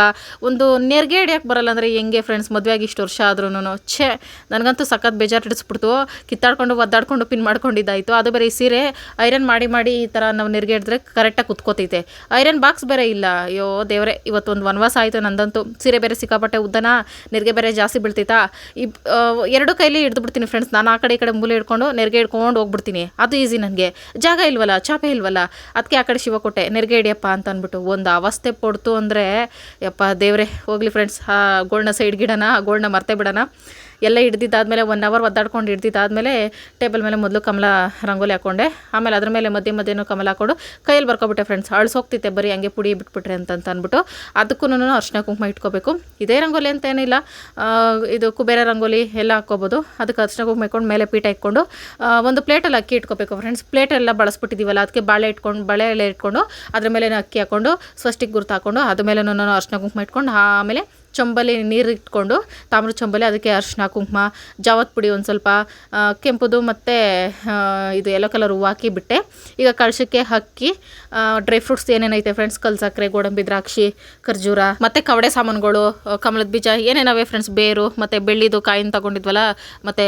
ಒಂದು ನೇರ್ಗೆ ಹಿಡಿಯಕ್ಕೆ ಬರಲ್ಲ ಅಂದರೆ ಹೆಂಗೆ ಫ್ರೆಂಡ್ಸ್ ಮದುವೆ ಆಗಿ ಇಷ್ಟು ವರ್ಷ ಆದ್ರೂ ಛೇ, ನನಗಂತೂ ಸಖತ್ ಬೇಜಾರು ಹಿಡಿಸ್ಬಿಡ್ತು. ಕಿತ್ತಾಡ್ಕೊಂಡು ಒದ್ದಾಡ್ಕೊಂಡು ಪಿನ್ ಮಾಡ್ಕೊಂಡಿದ್ದಾಯಿತು. ಅದು ಬೇರೆ ಸೀರೆ ಐರನ್ ಮಾಡಿ ಮಾಡಿ ಈ ಥರ ನಾವು ನೆರ್ಗೆ ಕರೆಕ್ಟಾಗಿ ಕುತ್ಕೋತೈತೆ. ಐರನ್ ಬಾಕ್ಸ್ ಬೇರೆ ಇಲ್ಲ. ಅಯ್ಯೋ ದೇವರೇ, ಇವತ್ತೊಂದು ವನವಾಸ ಆಯಿತು ನಂದಂತೂ. ಸೀರೆ ಬೇರೆ ಸಿಕ್ಕಾಪಟ್ಟೆ ಉದ್ದನ ನೆರಿಗೆ ಬೇರೆ ಜಾಸ್ತಿ ಬೀಳ್ತೈತಾ? ಇಬ್ ಎರಡು ಕೈಲಿ ಹಿಡ್ದು ಬಿಡ್ತೀನಿ ಫ್ರೆಂಡ್ಸ್ ನಾನು ಆ ಕಡೆ ಈ ಕಡೆ ಮೂಲೆ ಹಿಡ್ಕೊಂಡು ನೆರಿಗೆ ಹಿಡ್ಕೊಂಡು ಹೋಗ್ಬಿಡ್ತೀನಿ. ಅದು ಈಸಿ ನನಗೆ. ಜಾಗ ಇಲ್ವಲ್ಲ, ಚಾಪೆ ಇಲ್ವಲ್ಲ? ಅದಕ್ಕೆ ಆ ಕಡೆ ಶಿವ ಕೊಟ್ಟೆ ನೆರಿಗೆ ಹಿಡಿಯಪ್ಪ ಅಂತ ಅಂದ್ಬಿಟ್ಟು ಒಂದು ಅವಸ್ಥೆ ಪಡ್ತು ಅಂದರೆ ಯಪ್ಪ ದೇವರೇ, ಹೋಗ್ಲಿ ಫ್ರೆಂಡ್ಸ್ ಆ, ಗೋಲ್ಡ್ನ ಸೈಡ್ ಗಿಡನ, ಆ ಗೋಲ್ಡ್ನ ಮರ್ತೇ ಬಿಡೋಣ. ಎಲ್ಲ ಹಿಡ್ದಿದ್ದಾದ್ಮೇಲೆ ಒನ್ ಅವರ್ ಒದ್ದಾಡ್ಕೊಂಡು ಹಿಡ್ದಿದ್ದಾದ್ಮೇಲೆ ಟೇಬಲ್ ಮೇಲೆ ಮೊದಲು ಕಮಲ ರಂಗೋಲಿ ಹಾಕೊಂಡೆ. ಆಮೇಲೆ ಅದ್ರ ಮೇಲೆ ಮಧ್ಯೆ ಮಧ್ಯೆನೂ ಕಮಲ ಹಾಕೊಂಡು ಕೈಯಲ್ಲಿ ಬರ್ಕೊಬಿಟ್ಟೆ ಫ್ರೆಂಡ್ಸ್ ಅಳ್ಸೋಗ್ತಿತ್ತೆ ಬರೀ ಹಂಗೆ ಪುಡಿ ಬಿಟ್ಬಿಟ್ರೆ ಅಂತ ಅಂದ್ಬಿಟ್ಟು ಅದಕ್ಕೂ ಅರ್ಶಿನ ಕುಂಕುಮ ಇಟ್ಕೋಬೇಕು. ಇದೇ ರಂಗೋಲಿ ಅಂತ ಏನಿಲ್ಲ ಇದು ಕುಬೇರ ರಂಗೋಲಿ ಎಲ್ಲ ಹಾಕ್ಕೋಬೋದು. ಅದಕ್ಕೆ ಅರ್ಶಿನ ಕುಂಕುಮ ಇಟ್ಕೊಂಡು ಮೇಲೆ ಪೀಠ ಇಟ್ಕೊಂಡು ಒಂದು ಪ್ಲೇಟಲ್ಲಿ ಅಕ್ಕಿ ಇಟ್ಕೋಬೇಕು ಫ್ರೆಂಡ್ಸ್ ಪ್ಲೇಟೆಲ್ಲ ಬಳಸ್ಬಿಟ್ಟಿದ್ದೀವಲ್ಲ ಅದಕ್ಕೆ ಬಾಳೆ ಇಟ್ಕೊಂಡು, ಬಳೆ ಎಲ್ಲ ಇಟ್ಕೊಂಡು, ಅದ್ರ ಮೇಲೆ ಅಕ್ಕಿ ಹಾಕೊಂಡು ಸ್ವಸ್ಟಿಕ್ ಗುರ್ತು ಹಾಕೊಂಡು, ಅದ್ರ ಮೇಲೆ ನಾನು ಅರ್ಶಿನ ಕುಂಕುಮ ಇಟ್ಕೊಂಡು, ಆಮೇಲೆ ಚೊಂಬಲಿ ನೀರು ಇಟ್ಕೊಂಡು, ತಾಮ್ರ ಚೊಂಬಲಿ ಅದಕ್ಕೆ ಅರಿಶಿನ ಕುಂಕುಮ, ಜಾವತ್ ಪುಡಿ ಒಂದು ಸ್ವಲ್ಪ ಕೆಂಪುದು ಮತ್ತು ಇದು ಯೆಲ್ಲೋ ಕಲರ್ ಹೂವು ಹಾಕಿ ಬಿಟ್ಟೆ. ಈಗ ಕಳಶಕ್ಕೆ ಹಾಕಿ ಡ್ರೈ ಫ್ರೂಟ್ಸ್ ಏನೇನೈತೆ ಫ್ರೆಂಡ್ಸ್ ಕಲ್ ಸಕ್ಕರೆ ಗೋಡಂಬಿ, ದ್ರಾಕ್ಷಿ, ಖರ್ಜೂರ, ಮತ್ತು ಕವಡೆ ಸಾಮಾನುಗಳು, ಕಮಲದ ಬೀಜ, ಏನೇನವೆ ಫ್ರೆಂಡ್ಸ್ ಬೇರು, ಮತ್ತು ಬೆಳ್ಳಿದು ಕಾಯಿನ ತಗೊಂಡಿದ್ವಲ್ಲ, ಮತ್ತು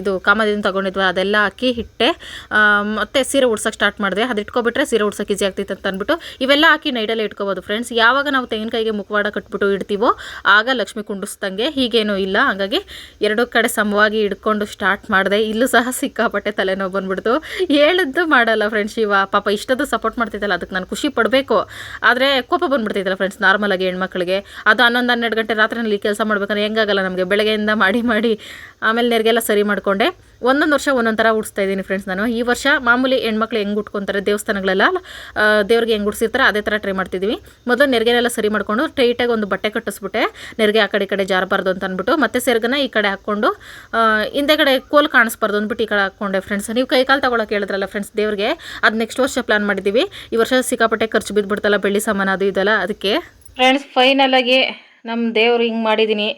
ಇದು ಕಾಮದಿಂದ ತಗೊಂಡಿದ್ವಲ್ಲ, ಅದೆಲ್ಲ ಹಾಕಿ ಇಟ್ಟೆ ಮತ್ತು ಸೀರೆ ಉಡ್ಸೋಕ್ಕೆ ಸ್ಟಾರ್ಟ್ ಮಾಡಿದೆ. ಅದು ಇಟ್ಕೊಬಿಟ್ರೆ ಸೀರೆ ಉಡ್ಸೋಕೆ ಈಸಿ ಆಗ್ತಿತ್ತು ಅಂತ ಅಂದ್ಬಿಟ್ಟು, ಇವೆಲ್ಲ ಹಾಕಿ ನೈಟಲ್ಲೇ ಇಟ್ಕೋಬೋದು ಫ್ರೆಂಡ್ಸ್ ಯಾವಾಗ ನಾವು ತೆಂಗಿನಕಾಯಿಗೆ ಮುಖವಾಡ ಕಟ್ಬಿಟ್ಟು ಇಡ್ತೀವೋ ಆಗ ಲಕ್ಷ್ಮಿ ಕುಂಡಿಸ್ದಂಗೆ ಹೀಗೇನೂ ಇಲ್ಲ. ಹಾಗಾಗಿ ಎರಡೂ ಕಡೆ ಸಮವಾಗಿ ಹಿಡ್ಕೊಂಡು ಸ್ಟಾರ್ಟ್ ಮಾಡಿದೆ. ಇಲ್ಲೂ ಸಹ ಸಿಕ್ಕಾಪಟ್ಟೆ ತಲೆನೋವು ಬಂದ್ಬಿಡ್ತು. ಹೇಳಿದ್ದು ಮಾಡಲ್ಲ ಫ್ರೆಂಡ್ಸ್ ಇವ ಪಾಪ ಇಷ್ಟದ್ದು ಸಪೋರ್ಟ್ ಮಾಡ್ತಿದ್ದಲ್ಲ, ಅದಕ್ಕೆ ನಾನು ಖುಷಿ ಪಡಬೇಕು. ಆದರೆ ಕೋಪ ಬಂದ್ಬಿಡ್ತೈತಲ್ಲ ಫ್ರೆಂಡ್ಸ್ ನಾರ್ಮಲಾಗಿ ಹೆಣ್ಮಕ್ಳಿಗೆ. ಅದು ಹನ್ನೊಂದು ಹನ್ನೆರಡು ಗಂಟೆ ರಾತ್ರಿನಲ್ಲಿ ಕೆಲಸ ಮಾಡ್ಬೇಕಂದ್ರೆ ಹೆಂಗಾಗಲ್ಲ ನಮಗೆ? ಬೆಳಗ್ಗೆಯಿಂದ ಮಾಡಿ ಮಾಡಿ ಆಮೇಲೆ ನೆರಿಗೆಲ್ಲ ಸರಿ ಮಾಡಿಕೊಂಡೆ. ಒಂದೊಂದು ವರ್ಷ ಒಂದೊಂದು ಥರ ಉಡ್ಸ್ತಾ ಇದ್ದೀನಿ ಫ್ರೆಂಡ್ಸ್ ನಾನು. ಈ ವರ್ಷ ಮಾಮೂಲಿ ಹೆಣ್ಮಕ್ಳು ಹೆಂಗೆ ಉಟ್ಕೊತಾರೆ ದೇವಸ್ಥಾನಗಳೆಲ್ಲ ದೇವ್ರಿಗೆ ಹೆಂಗೆ ಉಡ್ಸಿರ್ತಾರೆ ಅದೇ ಥರ ಟ್ರೈ ಮಾಡ್ತಿದ್ದೀವಿ. ಮೊದಲು ನೆರಿಗೆನೆಲ್ಲ ಸರಿ ಮಾಡಿಕೊಂಡು ಟೈಟಾಗಿ ಒಂದು ಬಟ್ಟೆ ಕಟ್ಟಿಸ್ಬಿಟ್ಟೆ. ನೆರಿಗೆ ಆ ಕಡೆ ಈ ಕಡೆ ಜಾರಬಾರ್ದು ಅಂತ ಅಂದ್ಬಿಟ್ಟು ಮತ್ತೆ ಸೆರಗನ್ನ ಈ ಕಡೆ ಹಾಕ್ಕೊಂಡು ಹಿಂದೆ ಕಡೆ ಕೋಲ್ ಕಾಣಿಸ್ಬಾರ್ದು ಅಂದ್ಬಿಟ್ಟು ಈ ಕಡೆ ಹಾಕ್ಕೊಂಡೆ ಫ್ರೆಂಡ್ಸ್ ನೀವು ಕೈಕಾಲು ತಗೊಳಕ್ಕೆ ಹೇಳಿದ್ರಲ್ಲ ಫ್ರೆಂಡ್ಸ್ ದೇವ್ರಿಗೆ ಅದು ನೆಕ್ಸ್ಟ್ ವರ್ಷ ಪ್ಲಾನ್ ಮಾಡಿದ್ದೀವಿ. ಈ ವರ್ಷ ಸಿಕ್ಕಾಪಟ್ಟೆ ಖರ್ಚು ಬಿದ್ದುಬಿಡ್ತಲ್ಲ ಬೆಳ್ಳಿ ಸಾಮಾನು ಅದು ಇದೆಲ್ಲ, ಅದಕ್ಕೆ. ಫ್ರೆಂಡ್ಸ್ ಫೈನಲಾಗಿ ನಮ್ಮ ದೇವ್ರು ಹಿಂಗೆ ಮಾಡಿದ್ದೀನಿ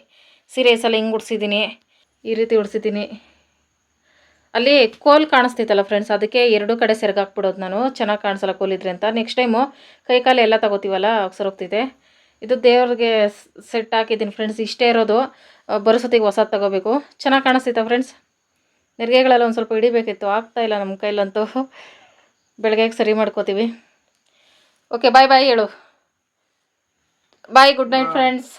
ಸೀರೆ ಈ ಸಲ ಹಿಂಗೆ ಉಡ್ಸಿದ್ದೀನಿ ಈ ರೀತಿ ಉಡ್ಸಿದ್ದೀನಿ ಅಲ್ಲಿ ಕೋಲ್ ಕಾಣಿಸ್ತಿತ್ತಲ್ಲ ಫ್ರೆಂಡ್ಸ್ ಅದಕ್ಕೆ ಎರಡು ಕಡೆ ಸೆರಗಾಕ್ಬಿಡೋದು ನಾನು. ಚೆನ್ನಾಗಿ ಕಾಣಿಸಲ್ಲ ಕೋಲಿದ್ರೆ ಅಂತ. ನೆಕ್ಸ್ಟ್ ಟೈಮು ಕೈಕಾಲು ಎಲ್ಲ ತಗೋತೀವಲ್ಲ ಹೋಗ್ತಿದೆ. ಇದು ದೇವ್ರಿಗೆ ಸೆಟ್ ಹಾಕಿದ್ದೀನಿ ಫ್ರೆಂಡ್ಸ್ ಇಷ್ಟೇ ಇರೋದು. ಬರೋಸತಿಗೆ ಬರೋ ಸತಿಗೆ ಹೊಸದು ತಗೋಬೇಕು. ಚೆನ್ನಾಗಿ ಕಾಣಿಸ್ತಿತ್ತು ಫ್ರೆಂಡ್ಸ್ ನೆರಿಗೆಗಳೆಲ್ಲ ಒಂದು ಸ್ವಲ್ಪ ಹಿಡಿಬೇಕಿತ್ತು. ಆಗ್ತಾ ಇಲ್ಲ ನಮ್ಮ ಕೈಲಂತೂ. ಬೆಳಗ್ಗೆ ಸರಿ ಮಾಡ್ಕೋತೀವಿ. ಓಕೆ ಬಾಯ್ ಬಾಯ್ ಹೇಳು. Bye good night friends